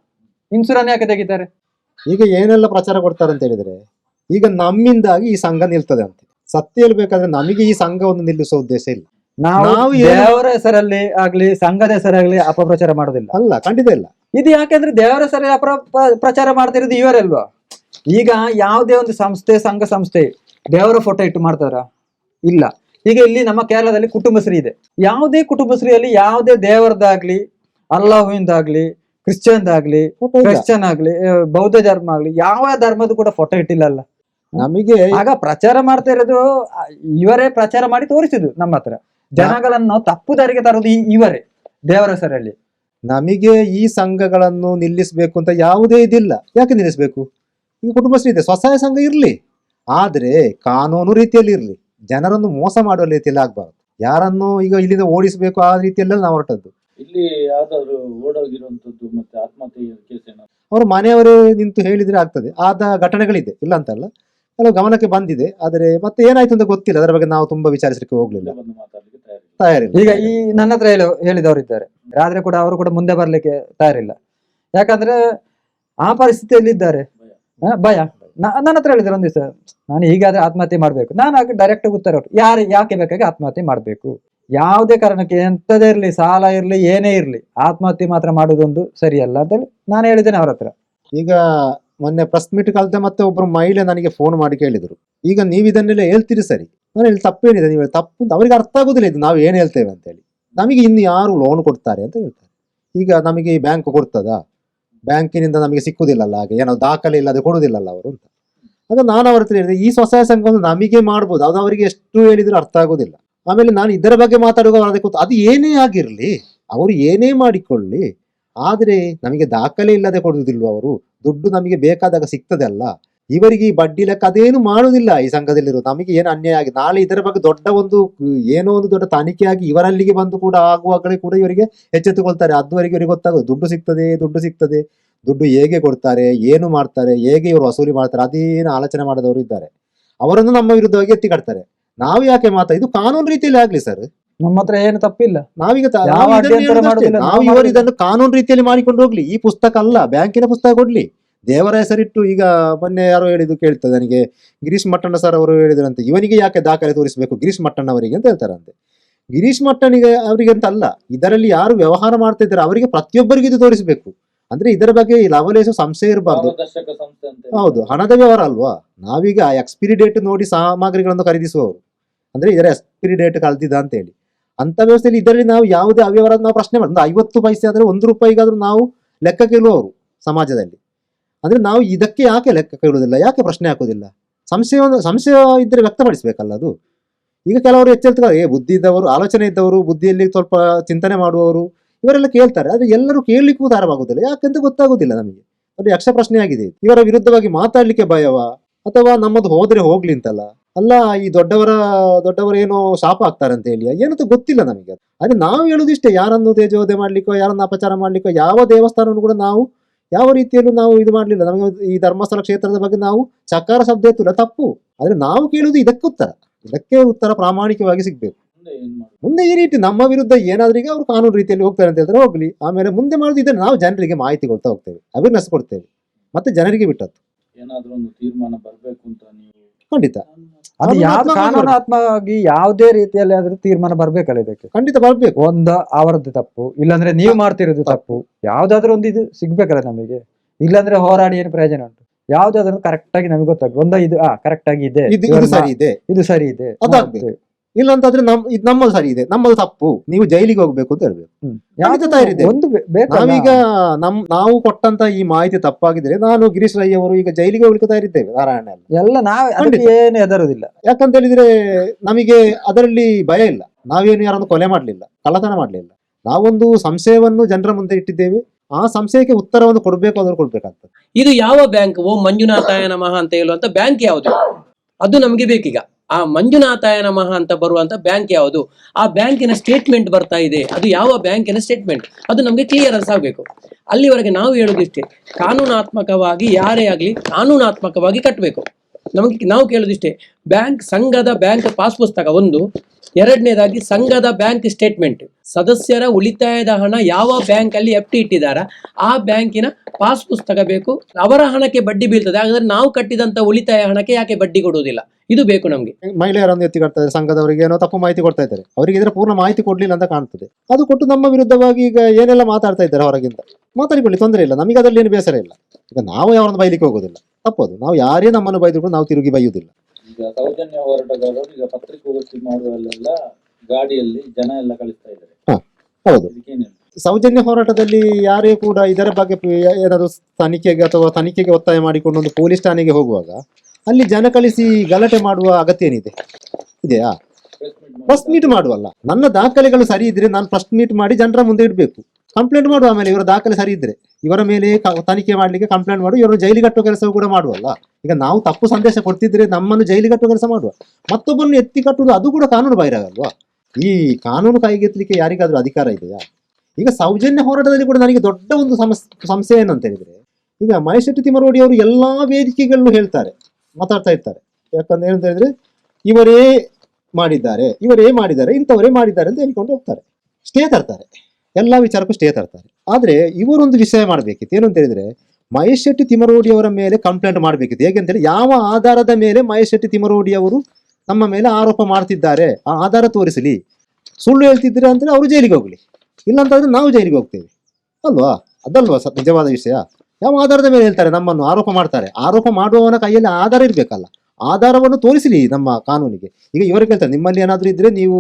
ಇನ್ಸೂರನ್ ಯಾಕೆ ತೆಗಿತಾರೆ? ಈಗ ಏನೆಲ್ಲ ಪ್ರಚಾರ ಕೊಡ್ತಾರೆ ಅಂತ ಹೇಳಿದ್ರೆ ಈಗ ನಮ್ಮಿಂದಾಗಿ ಈ ಸಂಘ ನಿಲ್ತದೆ ಅಂತ. ಸತ್ಯ ಹೇಳ್ಬೇಕಾದ್ರೆ ನಮಗೆ ಈ ಸಂಘವನ್ನು ನಿಲ್ಲಿಸುವ ಉದ್ದೇಶ ಇಲ್ಲ. ನಾವು ದೇವರ ಹೆಸರಲ್ಲಿ ಆಗ್ಲಿ ಸಂಘದ ಹೆಸರಾಗ್ಲಿ ಅಪಪ್ರಚಾರ ಮಾಡೋದಿಲ್ಲ. ಅಲ್ಲ ಖಂಡಿತ ಇಲ್ಲ. ಇದು ಯಾಕೆಂದ್ರೆ ದೇವರ ಹೆಸರಲ್ಲಿ ಅಪ್ರ ಪ್ರ- ಪ್ರಚಾರ ಮಾಡ್ತಿರೋದು ಇವರಲ್ವಾ? ಈಗ ಯಾವುದೇ ಒಂದು ಸಂಸ್ಥೆ ಸಂಘ ಸಂಸ್ಥೆ ದೇವರ ಫೋಟೋ ಇಟ್ಟು ಮಾಡ್ತಾರ? ಇಲ್ಲ. ಈಗ ಇಲ್ಲಿ ನಮ್ಮ ಕೇರಳದಲ್ಲಿ ಕುಟುಂಬಶ್ರೀ ಇದೆ. ಯಾವುದೇ ಕುಟುಂಬಶ್ರೀಯಲ್ಲಿ ಯಾವುದೇ ದೇವರದಾಗ್ಲಿ ಅಲ್ಲಾಹುವಿಂದಾಗ್ಲಿ ಕ್ರಿಶ್ಚಿಯನ್ ದಾಗ್ಲಿ ಇಲ್ಲ. ಕ್ರಿಶ್ಚಿಯನ್ ಆಗ್ಲಿ ಬೌದ್ಧ ಧರ್ಮ ಆಗ್ಲಿ ಯಾವ ಧರ್ಮದ ಕೂಡ ಫೋಟೋ ಇಟ್ಟಿಲ್ಲಲ್ಲ. ನಮಗೆ ಆಗ ಪ್ರಚಾರ ಮಾಡ್ತಾ ಇರೋದು ಇವರೇ ಪ್ರಚಾರ ಮಾಡಿ ತೋರಿಸಿದ್ರು ನಮ್ಮ ಹತ್ರ. ಜನಗಳನ್ನು ತಪ್ಪು ದಾರಿಗೆ ತರೋದು ಈ- ಇವರೇ ದೇವರ ಹೆಸರಲ್ಲಿ. ನಮಗೆ ಈ ಸಂಘಗಳನ್ನು ನಿಲ್ಲಿಸಬೇಕು ಅಂತ ಯಾವುದೇ ಇದಿಲ್ಲ. ಯಾಕೆ ನಿಲ್ಲಿಸಬೇಕು? ಈಗ ಕುಟುಂಬಶ್ರೀ ಇದೆ ಸ್ವಸಹಾಯ ಸಂಘ ಇರಲಿ. ಆದ್ರೆ ಕಾನೂನು ರೀತಿಯಲ್ಲಿ ಇರಲಿ. ಜನರನ್ನು ಮೋಸ ಮಾಡುವ ರೀತಿಯಲ್ಲಿ ಆಗ್ಬಾರ್ದು. ಯಾರನ್ನು ಈಗ ಇಲ್ಲಿಂದ ಓಡಿಸಬೇಕು ಆ ರೀತಿಯಲ್ಲ ನಾವು ಹೊರಟದ್ದು. ಇಲ್ಲಿ ಯಾವ್ದಾದ್ರು ಓಡೋಗಿರುವಂತದ್ದು ಮತ್ತೆ ಆತ್ಮಹತ್ಯೆ ಕೇಸ್ ಏನಾದ್ರು? ಅವರು ಮನೆಯವರೇ ನಿಂತು ಹೇಳಿದ್ರೆ ಆಗ್ತದೆ. ಆದ ಘಟನೆಗಳಿದೆ. ಇಲ್ಲ ಅಂತಲ್ಲ. ಕೆಲವು ಗಮನಕ್ಕೆ ಬಂದಿದೆ. ಆದರೆ ಮತ್ತೆ ಏನಾಯ್ತು ಅಂತ ಗೊತ್ತಿಲ್ಲ. ಅದರ ಬಗ್ಗೆ ನಾವು ತುಂಬಾ ವಿಚಾರಿಸಲಿಕ್ಕೆ ಹೋಗ್ಲಿಲ್ಲ. ಬಂದು ಮಾತಾಡ್ಲಿಕ್ಕೆ ತಯಾರಿಲ್ಲ. ತಯಾರಿಲ್ಲ. ಈಗ ಈ ನನ್ನ ಹತ್ರ ಹೇಳಿ ಹೇಳಿದವರು ಇದ್ದಾರೆ. ಆದ್ರೆ ಕೂಡ ಅವರು ಕೂಡ ಮುಂದೆ ಬರ್ಲಿಕ್ಕೆ ತಯಾರಿಲ್ಲ. ಯಾಕಂದ್ರೆ ಆ ಪರಿಸ್ಥಿತಿಯಲ್ಲಿ ಇದ್ದಾರೆ. ಆ, ಭಯ. ನಾ- ನನ್ನ ಹತ್ರ ಹೇಳಿದ್ರು ಒಂದ್ ದಿವಸ ನಾನು ಹೀಗಾದ್ರೆ ಆತ್ಮಹತ್ಯೆ ಮಾಡ್ಬೇಕು. ನಾನು ಡೈರೆಕ್ಟ್ ಉತ್ತರ ಕೊಟ್ಟು ಯಾರು ಯಾಕೆ ಬೇಕಾಗಿ ಆತ್ಮಹತ್ಯೆ ಮಾಡ್ಬೇಕು? ಯಾವುದೇ ಕಾರಣಕ್ಕೆ ಎಂಥದೇ ಇರಲಿ, ಸಾಲ ಇರಲಿ, ಏನೇ ಇರಲಿ, ಆತ್ಮಹತ್ಯೆ ಮಾತ್ರ ಮಾಡೋದೊಂದು ಸರಿಯಲ್ಲ ಅಂತ ಹೇಳಿ ನಾನು ಹೇಳಿದ್ದೇನೆ ಅವ್ರ ಹತ್ರ. ಈಗ ಮೊನ್ನೆ ಪ್ರೆಸ್ ಮೀಟ್ ಕಲಿತೆ ಮತ್ತೆ ಒಬ್ಬರು ಮಹಿಳೆ ನನಗೆ ಫೋನ್ ಮಾಡಿ ಕೇಳಿದರು. ಈಗ ನೀವು ಇದನ್ನೆಲ್ಲ ಹೇಳ್ತೀರಿ ಸರಿ. ನಾನು ಹೇಳಿ ತಪ್ಪೇನಿದೆ, ನೀವು ತಪ್ಪು ಅಂತ ಅವರಿಗೆ ಅರ್ಥ ಆಗೋದಿಲ್ಲ ಇದು ನಾವು ಏನು ಹೇಳ್ತೇವೆ ಅಂತ ಹೇಳಿ ನಮಗೆ ಇನ್ನು ಯಾರು ಲೋನ್ ಕೊಡ್ತಾರೆ ಅಂತ ಹೇಳ್ತಾರೆ. ಈಗ ನಮಗೆ ಈ ಬ್ಯಾಂಕ್ ಕೊಡ್ತದಾ? ಬ್ಯಾಂಕಿನಿಂದ ನಮಗೆ ಸಿಕ್ಕುದಿಲ್ಲಲ್ಲ, ಹಾಗೆ ಏನೋ ದಾಖಲೆ ಇಲ್ಲದೆ ಕೊಡುದಿಲ್ಲಲ್ಲ ಅವರು ಅಂತ. ಆಗ ನಾನು ಅವ್ರ ಹತ್ರ ಹೇಳಿದೆ, ಈ ಸ್ವಸಹಾಯ ಸಂಘವನ್ನು ನಮಗೆ ಮಾಡ್ಬೋದು. ಅದು ಅವರಿಗೆ ಎಷ್ಟು ಹೇಳಿದ್ರು ಅರ್ಥ ಆಗೋದಿಲ್ಲ. ಆಮೇಲೆ ನಾನು ಇದರ ಬಗ್ಗೆ ಮಾತಾಡುವಾಗ ಗೊತ್ತು ಅದು ಏನೇ ಆಗಿರಲಿ, ಅವರು ಏನೇ ಮಾಡಿಕೊಳ್ಳಿ, ಆದರೆ ನಮಗೆ ದಾಖಲೆ ಇಲ್ಲದೆ ಕೊಡುವುದಿಲ್ವ ಅವರು? ದುಡ್ಡು ನಮಗೆ ಬೇಕಾದಾಗ ಸಿಗ್ತದೆ ಅಲ್ಲ? ಇವರಿಗೆ ಈ ಬಡ್ಡಿ ಲೆಕ್ಕ ಅದೇನು ಮಾಡುವುದಿಲ್ಲ ಈ ಸಂಘದಲ್ಲಿರೋ, ನಮಗೆ ಏನು ಅನ್ಯಾಯ ಆಗಿ, ನಾಳೆ ಇದರ ಬಗ್ಗೆ ದೊಡ್ಡ ಒಂದು, ಏನೋ ಒಂದು ದೊಡ್ಡ ತನಿಖೆಯಾಗಿ ಇವರಲ್ಲಿಗೆ ಬಂದು ಕೂಡ ಆಗುವಾಗಲೇ ಕೂಡ ಇವರಿಗೆ ಎಚ್ಚೆತ್ತುಕೊಳ್ತಾರೆ. ಅದುವರೆಗೆ ಇವರಿಗೆ ಗೊತ್ತಾಗೋದು, ದುಡ್ಡು ಸಿಗ್ತದೆ ದುಡ್ಡು ಸಿಗ್ತದೆ, ದುಡ್ಡು ಹೇಗೆ ಕೊಡ್ತಾರೆ, ಏನು ಮಾಡ್ತಾರೆ, ಹೇಗೆ ಇವರು ವಸೂಲಿ ಮಾಡ್ತಾರೆ, ಅದೇನು ಆಲೋಚನೆ ಮಾಡಿದವರು ಇದ್ದಾರೆ. ಅವರನ್ನು ನಮ್ಮ ವಿರುದ್ಧವಾಗಿ ಎತ್ತಿ ಕಟ್ತಾರೆ ನಾವು ಯಾಕೆ ಮಾತಾ ಇದು ಕಾನೂನು ರೀತಿಯಲ್ಲಿ ಆಗ್ಲಿ ಸರ್ ನಮ್ಮ ಹತ್ರ ಏನು ತಪ್ಪಿಲ್ಲ. ನಾವೀಗ ತ- ಯಾವ ನಾವು ಇದನ್ನೇ ಇವರು ಇದನ್ನು ಕಾನೂನು ರೀತಿಯಲ್ಲಿ ಮಾಡಿಕೊಂಡು ಹೋಗ್ಲಿ. ಈ ಪುಸ್ತಕ ಅಲ್ಲ ಬ್ಯಾಂಕಿನ ಪುಸ್ತಕ ಕೊಡ್ಲಿ. ದೇವರ ಹೆಸರಿಟ್ಟು ಈಗ ಮೊನ್ನೆ ಯಾರೋ ಹೇಳಿದ್ದು ಕೇಳ್ತದೆ ನನಗೆ. ಗಿರೀಶ್ ಮಟ್ಟಣ್ಣ ಸರ್ ಅವರು ಹೇಳಿದ್ರಂತೆ. ಇವನಿಗೆ ಯಾಕೆ ದಾಖಲೆ ತೋರಿಸಬೇಕು? ಗಿರೀಶ್ ಮಟ್ಟಣ್ಣ ಅವರಿಗೆ ಅಂತ ಹೇಳ್ತಾರಂತೆ. ಗಿರೀಶ್ ಮಟ್ಟಣಿಗೆ ಅವರಿಗೆ ಅಂತ ಅಲ್ಲ ಇದರಲ್ಲಿ ಯಾರು ವ್ಯವಹಾರ ಮಾಡ್ತಾ ಇದ್ದಾರೆ ಅವರಿಗೆ ಪ್ರತಿಯೊಬ್ಬರಿಗೂ ಇದು ತೋರಿಸಬೇಕು. ಅಂದ್ರೆ ಇದರ ಬಗ್ಗೆ ಈ ಸಂಸ್ಥೆ ಸಂಶಯ ಇರಬಾರ್ದು ಹೌದು ಹಣದ ವ್ಯವಹಾರ ಅಲ್ವಾ? ನಾವೀಗ ಎಕ್ಸ್ಪಿರಿ ಡೇಟ್ ನೋಡಿ ಸಾಮಗ್ರಿಗಳನ್ನು ಖರೀದಿಸುವವರು. ಅಂದ್ರೆ ಇದರ ಎಕ್ಸ್ಪಿರಿ ಡೇಟ್ ಕಳ್ದಿದ ಅಂತ ಹೇಳಿ ಅಂತ ವ್ಯವಸ್ಥೆಯಲ್ಲಿ ಇದರಲ್ಲಿ ನಾವು ಯಾವುದೇ ಅವ್ಯವಹಾರ ನಾವು ಪ್ರಶ್ನೆ ಮಾಡಿ ಐವತ್ತು ಪೈಸೆ ಆದ್ರೆ ಒಂದು ರೂಪಾಯಿಗಾದ್ರೂ ನಾವು ಲೆಕ್ಕ ಕೇಳುವವರು ಸಮಾಜದಲ್ಲಿ. ಅಂದ್ರೆ ನಾವು ಇದಕ್ಕೆ ಯಾಕೆ ಲೆಕ್ಕ ಕೇಳುವುದಿಲ್ಲ? ಯಾಕೆ ಪ್ರಶ್ನೆ ಹಾಕೋದಿಲ್ಲ ಸಂಶಯ ಸಂಶಯ ಇದ್ರೆ ವ್ಯಕ್ತಪಡಿಸಬೇಕಲ್ಲ ಅದು. ಈಗ ಕೆಲವರು ಎಚ್ಚೆತ್ತುತ್ತಾರೆ ಏ ಬುದ್ಧಿ ಇದ್ದವರು ಆಲೋಚನೆ ಇದ್ದವರು ಬುದ್ಧಿಯಲ್ಲಿ ಸ್ವಲ್ಪ ಚಿಂತನೆ ಮಾಡುವವರು ಇವರೆಲ್ಲ ಕೇಳ್ತಾರೆ, ಆದ್ರೆ ಎಲ್ಲರೂ ಕೇಳಲಿಕ್ಕೂ ಉದಾರವಾಗುದಿಲ್ಲ ಯಾಕಂತ ಗೊತ್ತಾಗುದಿಲ್ಲ ನಮಗೆ. ಅದು ಯಕ್ಷ ಪ್ರಶ್ನೆ ಆಗಿದೆ ಇವರ ವಿರುದ್ಧವಾಗಿ ಮಾತಾಡ್ಲಿಕ್ಕೆ ಭಯವ? ಅಥವಾ ನಮ್ಮದು ಹೋದ್ರೆ ಹೋಗ್ಲಿ ಅಂತಲ್ಲ? ಅಲ್ಲ, ಈ ದೊಡ್ಡವರ, ದೊಡ್ಡವರು ಏನೋ ಶಾಪ ಆಗ್ತಾರೆ ಅಂತ ಹೇಳಿ. ಏನಂತೂ ಗೊತ್ತಿಲ್ಲ ನಮಗೆ. ಅದು. ನಾವು ಹೇಳುದಿಷ್ಟೇ ಯಾರನ್ನು ತೇಜೋದೆ ಮಾಡ್ಲಿಕ್ಕೋ, ಯಾರನ್ನು ಅಪಚಾರ ಮಾಡ್ಲಿಕ್ಕೋ, ಯಾವ ದೇವಸ್ಥಾನವನ್ನು ಕೂಡ ನಾವು, ಯಾವ ರೀತಿಯಲ್ಲೂ ನಾವು ಇದು ಮಾಡಲಿಲ್ಲ. ನಮಗೆ ಈ ಧರ್ಮಸ್ಥಳ ಕ್ಷೇತ್ರದ ಬಗ್ಗೆ ನಾವು ಚಕಾರ ಶಬ್ದ ಎತ್ತಿಲ್ಲ ತಪ್ಪು. ಆದ್ರೆ ನಾವು ಕೇಳುವುದು ಇದಕ್ಕೆ ಉತ್ತರ. ಇದಕ್ಕೆ ಉತ್ತರ ಪ್ರಾಮಾಣಿಕವಾಗಿ ಸಿಗ್ಬೇಕು. ಮುಂದೆ ಏನ್ ಮಾಡುದು? ಮುಂದೆ ಈ ರೀತಿ ನಮ್ಮ ವಿರುದ್ಧ ಏನಾದ್ರೂ ಈಗ ಅವರು ಕಾನೂನು ರೀತಿಯಲ್ಲಿ ಹೋಗ್ತಾರೆ ಅಂತ ಹೇಳಿದ್ರೆ ಹೋಗ್ಲಿ. ಆಮೇಲೆ ಮುಂದೆ ಮಾಡುದಿದ್ರೆ ಇದನ್ನು ನಾವು ಜನರಿಗೆ ಮಾಹಿತಿ ಕೊಡ್ತಾ ಹೋಗ್ತೇವೆ. ಅವೇರ್ನೆಸ್ ಕೊಡ್ತೇವೆ. ಮತ್ತೆ ಜನರಿಗೆ ಬಿಟ್ಟದ್ದು. ಏನಾದ್ರೂ ಒಂದು ತೀರ್ಮಾನ ಬರ್ಬೇಕು ಅಂತ ನೀವು ಖಂಡಿತ. ಅದು ಯಾವ ಕಾನೂನಾತ್ಮಕವಾಗಿ ಯಾವುದೇ ರೀತಿಯಲ್ಲಿ ಆದ್ರೂ ತೀರ್ಮಾನ ಬರ್ಬೇಕಲ್ಲ ಇದಕ್ಕೆ? ಖಂಡಿತ ಬರ್ಬೇಕು. ಒಂದ ಅವರದ್ದು ತಪ್ಪು. ಇಲ್ಲಾಂದ್ರೆ ನೀವು ಮಾಡ್ತಿರೋದು ತಪ್ಪು. ಯಾವ್ದಾದ್ರು ಒಂದು ಇದು ಸಿಗ್ಬೇಕಲ್ಲ ನಮಗೆ. ಇಲ್ಲಾಂದ್ರೆ ಹೋರಾಡಿ ಏನು ಪ್ರಯೋಜನ ಉಂಟು? ಯಾವ್ದಾದ್ರು ಕರೆಕ್ಟ್ ಆಗಿ ನಮಗೆ ಗೊತ್ತಾಗ ಒಂದ ಇದು ಆ ಕರೆಕ್ಟ್ ಆಗಿ ಇದೆ. ಇದು ಇದು ಸರಿ ಇದೆ. ಇದು ಸರಿ ಇದೆ. ಅದಾಗ್ಬೇಕು. ಮಾಡ್ತೇವೆ. ಇಲ್ಲ ಅಂತಂದ್ರೆ ನಮ್ ಇದು ನಮ್ಮದು ಸರಿ ಇದೆ. ನಮ್ಮದು ತಪ್ಪು. ನೀವು ಜೈಲಿಗೆ ಹೋಗ್ಬೇಕು ಅಂತ ಹೇಳ್ಬೇಕು. ಯಾವ್ದು ತಯಾರಿದೆ. ಒಂದು ನಾವೀಗ ನಮ್ ನಾವು ಕೊಟ್ಟಂತ ಈ ಮಾಹಿತಿ ತಪ್ಪಾಗಿದ್ರೆ ನಾನು ಗಿರೀಶ್ ರೈ ಅವರು ಈಗ ಜೈಲಿಗೆ ಹೋಗ್ಲಿಕ್ಕೆ ತಯಾರಿದ್ದೇವೆ ನಾರಾಯಣ ಎಲ್ಲ. ಎಲ್ಲ ನಾವೇ ಅದಕ್ಕೆ ಏನು ಹೆದರುದಿಲ್ಲ ಯಾಕಂತ ಹೇಳಿದ್ರೆ ನಮಗೆ ಅದರಲ್ಲಿ ಭಯ ಇಲ್ಲ. ನಾವೇನು ಯಾರನ್ನು ಕೊಲೆ ಮಾಡಲಿಲ್ಲ ಕಳ್ಳತನ ಮಾಡಲಿಲ್ಲ. ನಾವೊಂದು ಸಂಶಯವನ್ನು ಜನರ ಮುಂದೆ ಇಟ್ಟಿದ್ದೇವೆ. ಆ ಸಂಶಯಕ್ಕೆ ಉತ್ತರವನ್ನು ಕೊಡಬೇಕು ಅದನ್ನು ಕೊಡ್ಬೇಕಾಗ್ತದೆ. ಇದು ಯಾವ ಬ್ಯಾಂಕ್ ಓ ಮಂಜುನಾಥಾಯ ನಮಃ ಅಂತ ಹೇಳುವಂತ ಬ್ಯಾಂಕ್ ಯಾವುದು? ಅದು ನಮಗೆ ಬೇಕೀಗ. ಆ ಮಂಜುನಾಥಾಯ ನಮಃ ಅಂತ ಬರುವಂತ ಬ್ಯಾಂಕ್ ಯಾವುದು? ಆ ಬ್ಯಾಂಕಿನ ಸ್ಟೇಟ್ಮೆಂಟ್ ಬರ್ತಾ ಇದೆ. ಅದು ಯಾವ ಬ್ಯಾಂಕಿನ ಸ್ಟೇಟ್ಮೆಂಟ್ ಅದು ನಮಗೆ ಕ್ಲಿಯರೆನ್ಸ್ ಆಗಬೇಕು. ಅಲ್ಲಿವರೆಗೆ ನಾವು ಹೇಳೋದಿಷ್ಟೇ ಕಾನೂನಾತ್ಮಕವಾಗಿ ಯಾರೇ ಆಗಲಿ ಕಾನೂನಾತ್ಮಕವಾಗಿ ಕಟ್ಟಬೇಕು ನಮಗೆ ನಾವು ಕೇಳೋದಿಷ್ಟೇ ಬ್ಯಾಂಕ್ ಸಂಘದ ಬ್ಯಾಂಕ್ ಪಾಸ್ ಪುಸ್ತಕ ಒಂದು. ಎರಡನೇದಾಗಿ ಸಂಘದ ಬ್ಯಾಂಕ್ ಸ್ಟೇಟ್ಮೆಂಟ್ ಸದಸ್ಯರ ಉಳಿತಾಯದ ಹಣ ಯಾವ ಬ್ಯಾಂಕ್ ಅಲ್ಲಿ ಎಫ್ ಟಿ ಇಟ್ಟಿದಾರ ಆ ಬ್ಯಾಂಕಿನ ಪಾಸ್ ಪುಸ್ತಕ ಬೇಕು. ಅವರ ಹಣಕ್ಕೆ ಬಡ್ಡಿ ಬೀಳ್ತದೆ. ಹಾಗಾದ್ರೆ ನಾವು ಕಟ್ಟಿದಂತ ಉಳಿತಾಯ ಹಣಕ್ಕೆ ಯಾಕೆ ಬಡ್ಡಿ ಕೊಡುವುದಿಲ್ಲ? ಇದು ಬೇಕು ನಮಗೆ. ಮಹಿಳೆಯರನ್ನು ಎತ್ತಿ ಕಟ್ತಾರೆ ಸಂಘದವರಿಗೆ ಏನೋ ತಪ್ಪು ಮಾಹಿತಿ ಕೊಡ್ತಾ ಇದ್ದಾರೆ. ಅವರಿಗೆ ಇದರ ಪೂರ್ಣ ಮಾಹಿತಿ ಕೊಡ್ಲಿಲ್ಲ ಅಂತ ಕಾಣ್ತದೆ. ಅದು ಕೊಟ್ಟು ನಮ್ಮ ವಿರುದ್ಧವಾಗಿ ಈಗ ಏನೆಲ್ಲ ಮಾತಾಡ್ತಾ ಇದ್ದಾರೆ ಹೊರಗಿಂದ? ಮಾತಾಡಿಕೊಳ್ಳಿ ತೊಂದರೆ ಇಲ್ಲ. ನಮಗೆ ಅದರಲ್ಲಿ ಏನು ಬೇಸರ ಇಲ್ಲ. ಈಗ ನಾವು ಯಾರನ್ನು ಬೈಲಿಕ್ಕೆ ಹೋಗೋದಿಲ್ಲ. ತಪ್ಪೋದು. ನಾವು ಯಾರೇ ನಮ್ಮನ್ನು ಬೈದ್ರು ನಾವು ತಿರುಗಿ ಬೈಯುವುದಿಲ್ಲ. ಈಗ ಸೌಜನ್ಯ ಹೋರಾಟಗಾರರು ಈಗ ಪತ್ರಿಕೋಗೋಷ್ಠಿ ಮಾಡುವಲ್ಲೆಲ್ಲ ಗಾಡಿಯಲ್ಲಿ ಜನ ಎಲ್ಲ ಕಳಿಸ್ತಾ ಇದ್ದಾರೆ. ಹೌದು. ಸೌಜನ್ಯ ಹೋರಾಟದಲ್ಲಿ ಯಾರೇ ಕೂಡ ಇದರ ಬಗ್ಗೆ ಏನಾದರೂ ಏನಾದ್ರು ತನಿಖೆಗೆ ಅಥವಾ ತನಿಖೆಗೆ ಒತ್ತಾಯ ಮಾಡಿಕೊಂಡು ಒಂದು ಪೊಲೀಸ್ ಠಾಣೆಗೆ ಹೋಗುವಾಗ ಅಲ್ಲಿ ಜನ ಕಳಿಸಿ ಗಲಾಟೆ ಮಾಡುವ ಅಗತ್ಯ ಏನಿದೆ ಇದೆಯಾ? ಫಸ್ಟ್ ಮೀಟ್ ಮಾಡುವಲ್ಲ. ನನ್ನ ದಾಖಲೆಗಳು ಸರಿ ಇದ್ರೆ ನಾನು ಫಸ್ಟ್ ಮೀಟ್ ಮಾಡಿ ಜನರ ಮುಂದೆ ಇಡಬೇಕು. ಕಂಪ್ಲೇಂಟ್ ಮಾಡುವ ಆಮೇಲೆ ಇವರ ದಾಖಲೆ ಸರಿ ಇದ್ರೆ. ಇವರ ಮೇಲೆ ತನಿಖೆ ಮಾಡಲಿಕ್ಕೆ ಕಂಪ್ಲೇಂಟ್ ಮಾಡು ಇವರು ಜೈಲಿಗೆ ಕಟ್ಟುವ ಕೆಲಸ ಕೂಡ ಮಾಡುವಲ್ಲ. ಈಗ ನಾವು ತಪ್ಪು ಸಂದೇಶ ಕೊಡ್ತಿದ್ರೆ ನಮ್ಮನ್ನು ಜೈಲಿಗೆ ಕಟ್ಟುವ ಕೆಲಸ ಮಾಡುವ. ಮತ್ತೊಬ್ಬನ್ನು ಎತ್ತಿ ಕಟ್ಟುವುದು ಅದು ಕೂಡ ಕಾನೂನು ಬಾಹಿರಗಲ್ವಾ ಈ ಕಾನೂನು ಕೈಗೆತ್ತಲಿಕ್ಕೆ ಯಾರಿಗಾದ್ರೂ ಅಧಿಕಾರ ಇದೆಯಾ? ಈಗ ಸೌಜನ್ಯ ಹೋರಾಟದಲ್ಲಿ ಕೂಡ ನನಗೆ ದೊಡ್ಡ ಒಂದು ಸಮಸ್ ಸಮಸ್ಯೆ ಏನಂತ ಹೇಳಿದ್ರೆ, ಈಗ ಮಹೇಶ್ ಶೆಟ್ಟಿ ತಿಮ್ಮರೋಡಿ ಅವರು ಎಲ್ಲಾ ವೇದಿಕೆಗಳಲ್ಲೂ ಹೇಳ್ತಾರೆ. ಮಾತಾಡ್ತಾ ಇರ್ತಾರೆ. ಯಾಕಂದ್ರೆ ಏನಂತ ಹೇಳಿದ್ರೆ, ಇವರೇ ಮಾಡಿದ್ದಾರೆ ಇವರೇ ಮಾಡಿದ್ದಾರೆ, ಇಂಥವರೇ ಮಾಡಿದ್ದಾರೆ ಅಂತ ಹೇಳ್ಕೊಂಡು ಹೋಗ್ತಾರೆ. ಸ್ಟೇ ತರ್ತಾರೆ. ಎಲ್ಲಾ ವಿಚಾರಕ್ಕೂ ಸ್ಟೇ ತರ್ತಾರೆ. ಆದ್ರೆ ಇವರೊಂದು ವಿಷಯ ಮಾಡಬೇಕಿತ್ತು. ಏನು ಅಂತ ಹೇಳಿದ್ರೆ, ಮಹೇಶ್ ಶೆಟ್ಟಿ ತಿಮರೋಡಿ ಅವರ ಮೇಲೆ ಕಂಪ್ಲೇಂಟ್ ಮಾಡಬೇಕಿತ್ತು. ಹೇಗೆ ಅಂತೇಳಿ ಯಾವ ಆಧಾರದ ಮೇಲೆ ಮಹೇಶ್ ಶೆಟ್ಟಿ ತಿಮರೋಡಿ ಅವರು ನಮ್ಮ ಮೇಲೆ ಆರೋಪ ಮಾಡ್ತಿದ್ದಾರೆ? ಆ ಆಧಾರ ತೋರಿಸಲಿ. ಸುಳ್ಳು ಹೇಳ್ತಿದ್ರೆ ಅಂದ್ರೆ ಅವರು ಜೈಲಿಗೆ ಹೋಗ್ಲಿ. ಇಲ್ಲ ಅಂತಂದ್ರೆ ನಾವು ಜೈಲಿಗೆ ಹೋಗ್ತೇವೆ. ಅಲ್ವಾ? ಅದಲ್ವಾ ನಿಜವಾದ ವಿಷಯ? ಯಾವ ಆಧಾರದ ಮೇಲೆ ಹೇಳ್ತಾರೆ? ನಮ್ಮನ್ನು ಆರೋಪ ಮಾಡ್ತಾರೆ. ಆರೋಪ ಮಾಡುವವನ ಕೈಯಲ್ಲಿ ಆಧಾರ ಇರಬೇಕಲ್ಲ. ಆಧಾರವನ್ನು ತೋರಿಸಲಿ ನಮ್ಮ ಕಾನೂನಿಗೆ. ಈಗ ಇವರು ಕೇಳ್ತಾರೆ, ನಿಮ್ಮಲ್ಲಿ ಏನಾದರೂ ಇದ್ರೆ ನೀವು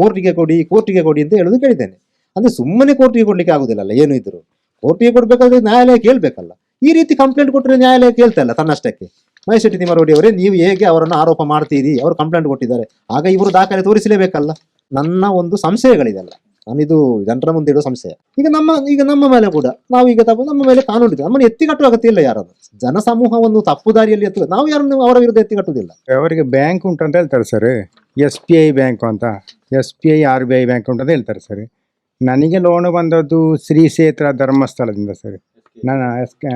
ಕೋರ್ಟಿಗೆ ಕೊಡಿ ಕೋರ್ಟಿಗೆ ಕೊಡಿ ಅಂತ ಹೇಳೋದು ಕೇಳಿದ್ದೇನೆ. ಅಂದ್ರೆ ಸುಮ್ಮನೆ ಕೋರ್ಟಿಗೆ ಕೊಡ್ಲಿಕ್ಕೆ ಆಗುದಿಲ್ಲಲ್ಲ, ಏನು ಇದ್ರು. ಕೋರ್ಟಿಗೆ ಕೊಡ್ಬೇಕಾದ್ರೆ ನ್ಯಾಯಾಲಯ ಕೇಳಬೇಕಲ್ಲ. ಈ ರೀತಿ ಕಂಪ್ಲೇಂಟ್ ಕೊಟ್ಟರೆ ನ್ಯಾಯಾಲಯ ಕೇಳ್ತಾ ಇಲ್ಲ ತನ್ನಷ್ಟಕ್ಕೆ. ಮಹೇಶ್ ಶೆಟ್ಟಿ ತಿಮ್ಮರೋಡಿ ಅವರೇ, ನೀವು ಹೇಗೆ ಅವರನ್ನು ಆರೋಪ ಮಾಡ್ತೀರಿ? ಅವರು ಕಂಪ್ಲೇಂಟ್ ಕೊಟ್ಟಿದ್ದಾರೆ. ಆಗ ಇವರು ದಾಖಲೆ ತೋರಿಸಲೇಬೇಕಲ್ಲ. ನನ್ನ ಒಂದು ಸಂಶಯಗಳಿದೆಲ್ಲ. ನಾನಿದು ಜನರ ಮುಂದೆ ಇಡೋ ಸಂಶಯ ಈಗ ನಮ್ಮ ಈಗ ನಮ್ಮ ಮೇಲೆ ಕೂಡ ನಾವು ಈಗ ತಪ್ಪು ನಮ್ಮ ಮೇಲೆ ಕಾನೂನು ಇದೆ. ನಮ್ಮನ್ನು ಎತ್ತಿ ಕಟ್ಟುವ ಅಗತ್ಯ ಇಲ್ಲ ಯಾರನ್ನು. ಜನಸಮೂಹವನ್ನು ತಪ್ಪು ದಾರಿಯಲ್ಲಿ ಎತ್ತು ನಾವು ಯಾರನ್ನು ಅವರ ವಿರುದ್ಧ ಎತ್ತಿ ಕಟ್ಟುವುದಿಲ್ಲ ಅವರಿಗೆ ಬ್ಯಾಂಕ್ ಉಂಟು ಅಂತ ಹೇಳ್ತಾರೆ sir. S B I bank ಅಂತ. S B I R B I bank ಉಂಟು ಅಂತ ಹೇಳ್ತಾರೆ ಸರ್. ನನಗೆ ಲೋನ್ ಬಂದದ್ದು ಶ್ರೀ ಕ್ಷೇತ್ರ ಧರ್ಮಸ್ಥಳದಿಂದ ಸರ್. ನಾನು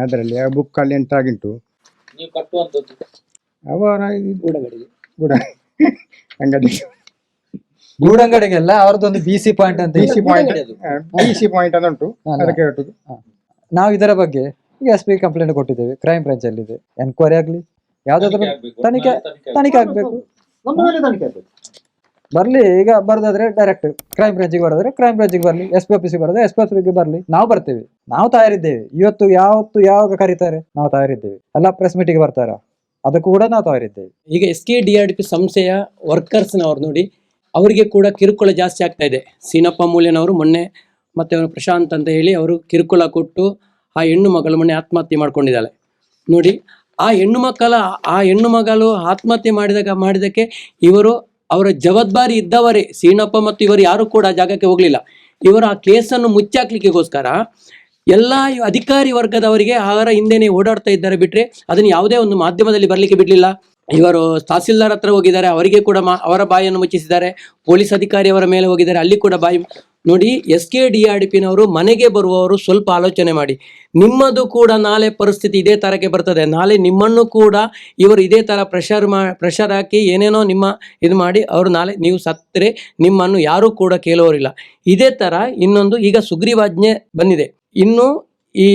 ಅದರಲ್ಲಿ ಆ ಬುಕ್ಕಲ್ಲಿ ಎಂಟಾಗಿಂಟು ಅವರ ಇದು ಗುಡ ಅಂಗಡಿ. ಗೂಡಂಗಡಿಗೆಲ್ಲ ಅವ್ರದ್ದೊಂದು ಬಿ ಸಿ ಪಾಯಿಂಟ್ ಅಂತ C point. D C point ಅಂತ ಉಂಟು. ಅದಕ್ಕೆ ನಾವು ಇದರ ಬಗ್ಗೆ ಈಗ ಎಸ್ ಪಿ ಕಂಪ್ಲೇಂಟ್ ಕೊಟ್ಟಿದ್ದೇವೆ. ಕ್ರೈಮ್ ಬ್ರಾಂಚ್ ಅಲ್ಲಿ ಇದೆ. ಎನ್ಕ್ವೈರಿ ಆಗ್ಲಿ ಯಾವ್ದಾದ್ರು ತನಿಖೆ ತನಿಖೆ ಆಗ್ಬೇಕು. ಬರ್ಲಿ ಈಗ ಬರ್ದಾದ್ರೆ ಡೈರೆಕ್ಟ್ ಕ್ರೈಮ್ ಬ್ರಾಂಚಿಗೆ ಬರೋದ್ರೆ ಕ್ರೈಮ್ ಬ್ರಾಂಚಿಗೆ ಬರ್ಲಿ ಎಸ್ ಪಿ ಆಫೀಸಿಗೆ ಬರೋದ್ರೆ ಎಸ್ ಪಿ ಆಫೀಸಿಗೆ ಬರ್ಲಿ. ನಾವು ಬರ್ತೇವೆ. ನಾವು ತಯಾರಿದ್ದೇವೆ. ಇವತ್ತು ಯಾವತ್ತು ಯಾವಾಗ ಕರೀತಾರೆ? ನಾವು ತಯಾರಿದ್ದೇವೆ. ಎಲ್ಲ ಪ್ರೆಸ್ ಮೀಟಿಗೆ ಬರ್ತಾರ? ಅದಕ್ಕೂ ಕೂಡ ನಾವು ತಯಾರಿದ್ದೇವೆ. ಈಗ S K D R D P ಸಂಸ್ಥೆಯ ವರ್ಕರ್ಸ್ನವ್ರು ನೋಡಿ ಅವರಿಗೆ ಕೂಡ ಕಿರುಕುಳ ಜಾಸ್ತಿ ಆಗ್ತಾ ಇದೆ. ಸೀನಪ್ಪ ಮೂಲ್ಯನವರು ಮೊನ್ನೆ ಮತ್ತೆ ಅವರು ಪ್ರಶಾಂತ್ ಅಂತ ಹೇಳಿ ಅವರು ಕಿರುಕುಳ ಕೊಟ್ಟು ಆ ಹೆಣ್ಣು ಮಗಳು ಮೊನ್ನೆ ಆತ್ಮಹತ್ಯೆ ಮಾಡ್ಕೊಂಡಿದ್ದಾಳೆ. ನೋಡಿ, ಆ ಹೆಣ್ಣು ಮಕ್ಕಳ, ಆ ಹೆಣ್ಣು ಮಗಳು ಆತ್ಮಹತ್ಯೆ ಮಾಡಿದಾಗ, ಮಾಡಿದಕ್ಕೆ ಇವರು ಅವರ ಜವಾಬ್ದಾರಿ ಇದ್ದವರೇ. ಸೀನಪ್ಪ ಮತ್ತು ಇವರು ಯಾರು ಕೂಡ ಜಾಗಕ್ಕೆ ಹೋಗಲಿಲ್ಲ. ಇವರು ಆ ಕೇಸನ್ನು ಮುಚ್ಚಾಕ್ಲಿಕ್ಕೆಗೋಸ್ಕರ ಎಲ್ಲ ಅಧಿಕಾರಿ ವರ್ಗದವರಿಗೆ ಅವರ ಹಿಂದೆನೆ ಓಡಾಡ್ತಾ ಇದ್ದಾರೆ ಬಿಟ್ರೆ ಅದನ್ನು ಯಾವುದೇ ಒಂದು ಮಾಧ್ಯಮದಲ್ಲಿ ಬರಲಿಕ್ಕೆ ಬಿಡಲಿಲ್ಲ. ಇವರು ತಹಸೀಲ್ದಾರ್ ಹತ್ರ ಹೋಗಿದ್ದಾರೆ, ಅವರಿಗೆ ಕೂಡ ಅವರ ಬಾಯನ್ನು ಮುಚ್ಚಿಸಿದ್ದಾರೆ. ಪೊಲೀಸ್ ಅಧಿಕಾರಿಯವರ ಮೇಲೆ ಹೋಗಿದ್ದಾರೆ, ಅಲ್ಲಿ ಕೂಡ ಬಾಯಿ ನೋಡಿ, S K D R D ಪಿನವರು ಮನೆಗೆ ಬರುವವರು ಸ್ವಲ್ಪ ಆಲೋಚನೆ ಮಾಡಿ. ನಿಮ್ಮದು ಕೂಡ ನಾಳೆ ಪರಿಸ್ಥಿತಿ ಇದೇ ಥರಕ್ಕೆ ಬರ್ತದೆ. ನಾಳೆ ನಿಮ್ಮನ್ನು ಕೂಡ ಇವರು ಇದೇ ತರ ಪ್ರೆಷರ್ ಮಾ ಪ್ರೆಷರ್ ಹಾಕಿ ಏನೇನೋ ನಿಮ್ಮ ಇದು ಮಾಡಿ, ಅವರು ನಾಳೆ ನೀವು ಸತ್ತರೆ ನಿಮ್ಮನ್ನು ಯಾರೂ ಕೂಡ ಕೇಳೋರಿಲ್ಲ. ಇದೇ ತರ ಇನ್ನೊಂದು ಈಗ ಸುಗ್ರೀವಾಜ್ಞೆ ಬಂದಿದೆ. ಇನ್ನು ಈ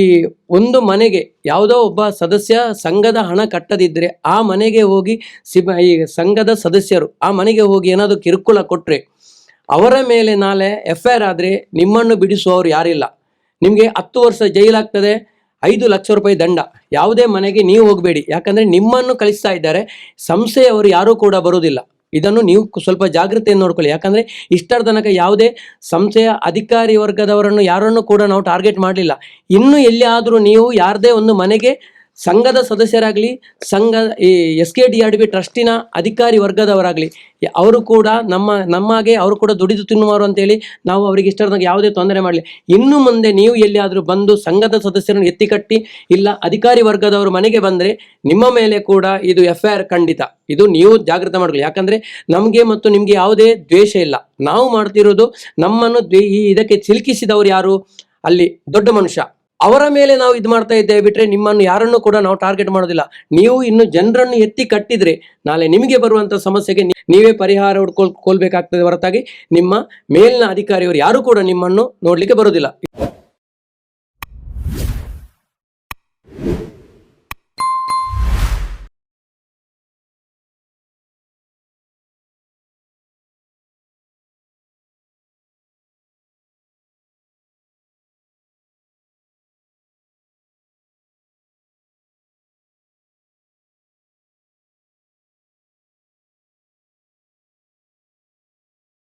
ಒಂದು ಮನೆಗೆ ಯಾವುದೋ ಒಬ್ಬ ಸದಸ್ಯ ಸಂಘದ ಹಣ ಕಟ್ಟದಿದ್ದರೆ ಆ ಮನೆಗೆ ಹೋಗಿ ಸಿಬ, ಈ ಸಂಘದ ಸದಸ್ಯರು ಆ ಮನೆಗೆ ಹೋಗಿ ಏನಾದರೂ ಕಿರುಕುಳ ಕೊಟ್ಟರೆ ಅವರ ಮೇಲೆ ನಾಳೆ ಎಫ್ ಐ ಆರ್ ಆದರೆ ನಿಮ್ಮನ್ನು ಬಿಡಿಸುವವರು ಯಾರಿಲ್ಲ. ನಿಮಗೆ ಹತ್ತು ವರ್ಷ ಜೈಲಾಗ್ತದೆ ಐದು ಲಕ್ಷ ರೂಪಾಯಿ ದಂಡ. ಯಾವುದೇ ಮನೆಗೆ ನೀವು ಹೋಗಬೇಡಿ. ಯಾಕಂದರೆ ನಿಮ್ಮನ್ನು ಕಳಿಸ್ತಾ ಇದ್ದಾರೆ. ಸಂಸ್ಥೆಯವರು ಯಾರೂ ಕೂಡ ಬರುವುದಿಲ್ಲ. ಇದನ್ನು ನೀವು ಸ್ವಲ್ಪ ಜಾಗ್ರತೆಯನ್ನು ನೋಡ್ಕೊಳ್ಳಿ. ಯಾಕಂದ್ರೆ ಇಷ್ಟರ ತನಕ ಯಾವುದೇ ಸಂಸ್ಥೆಯ ಅಧಿಕಾರಿ ವರ್ಗದವರನ್ನು ಯಾರನ್ನು ಕೂಡ ನಾವು ಟಾರ್ಗೆಟ್ ಮಾಡಲಿಲ್ಲ. ಇನ್ನು ಎಲ್ಲಿಯಾದರೂ ನೀವು ಯಾರದೇ ಒಂದು ಮನೆಗೆ ಸಂಘದ ಸದಸ್ಯರಾಗಲಿ, ಸಂಘ ಈ S K D R B ಟ್ರಸ್ಟಿನ ಅಧಿಕಾರಿ ವರ್ಗದವರಾಗಲಿ, ಅವರು ಕೂಡ ನಮ್ಮ ನಮ್ಮಾಗೆ ಅವರು ಕೂಡ ದುಡಿದು ತಿನ್ನುವರು ಅಂತೇಳಿ ನಾವು ಅವರಿಗೆ ಇಷ್ಟರ ಯಾವುದೇ ತೊಂದರೆ ಮಾಡಲಿ. ಇನ್ನು ಮುಂದೆ ನೀವು ಎಲ್ಲಿಯಾದರೂ ಬಂದು ಸಂಘದ ಸದಸ್ಯರನ್ನು ಎತ್ತಿ ಕಟ್ಟಿ ಇಲ್ಲ ಅಧಿಕಾರಿ ವರ್ಗದವರು ಮನೆಗೆ ಬಂದರೆ ನಿಮ್ಮ ಮೇಲೆ ಕೂಡ ಇದು ಎಫ್ ಐ ಆರ್ ಖಂಡಿತ. ಇದು ನೀವು ಜಾಗೃತ ಮಾಡಲಿ ಯಾಕಂದರೆ ನಮಗೆ ಮತ್ತು ನಿಮಗೆ ಯಾವುದೇ ದ್ವೇಷ ಇಲ್ಲ. ನಾವು ಮಾಡ್ತಿರೋದು ನಮ್ಮನ್ನು ಈ ಇದಕ್ಕೆ ಸಿಲುಕಿಸಿದವರು ಯಾರು? ಅಲ್ಲಿ ದೊಡ್ಡ ಮನುಷ್ಯ. ಅವರ ಮೇಲೆ ನಾವು ಇದು ಮಾಡ್ತಾ ಇದ್ದೇವೆ ಬಿಟ್ರೆ ನಿಮ್ಮನ್ನು ಯಾರನ್ನು ಕೂಡ ನಾವು ಟಾರ್ಗೆಟ್ ಮಾಡೋದಿಲ್ಲ. ನೀವು ಇನ್ನು ಜನರನ್ನು ಎತ್ತಿ ಕಟ್ಟಿದ್ರೆ ನಾಳೆ ನಿಮಗೆ ಬರುವಂತ ಸಮಸ್ಯೆಗೆ ನೀವೇ ಪರಿಹಾರ ಹುಡ್ಕೊಳ್ ಕೊಲ್ಬೇಕಾಗ್ತದೆ ಹೊರತಾಗಿ ನಿಮ್ಮ ಮೇಲಿನ ಅಧಿಕಾರಿಯವರು ಯಾರು ಕೂಡ ನಿಮ್ಮನ್ನು ನೋಡ್ಲಿಕ್ಕೆ ಬರುವುದಿಲ್ಲ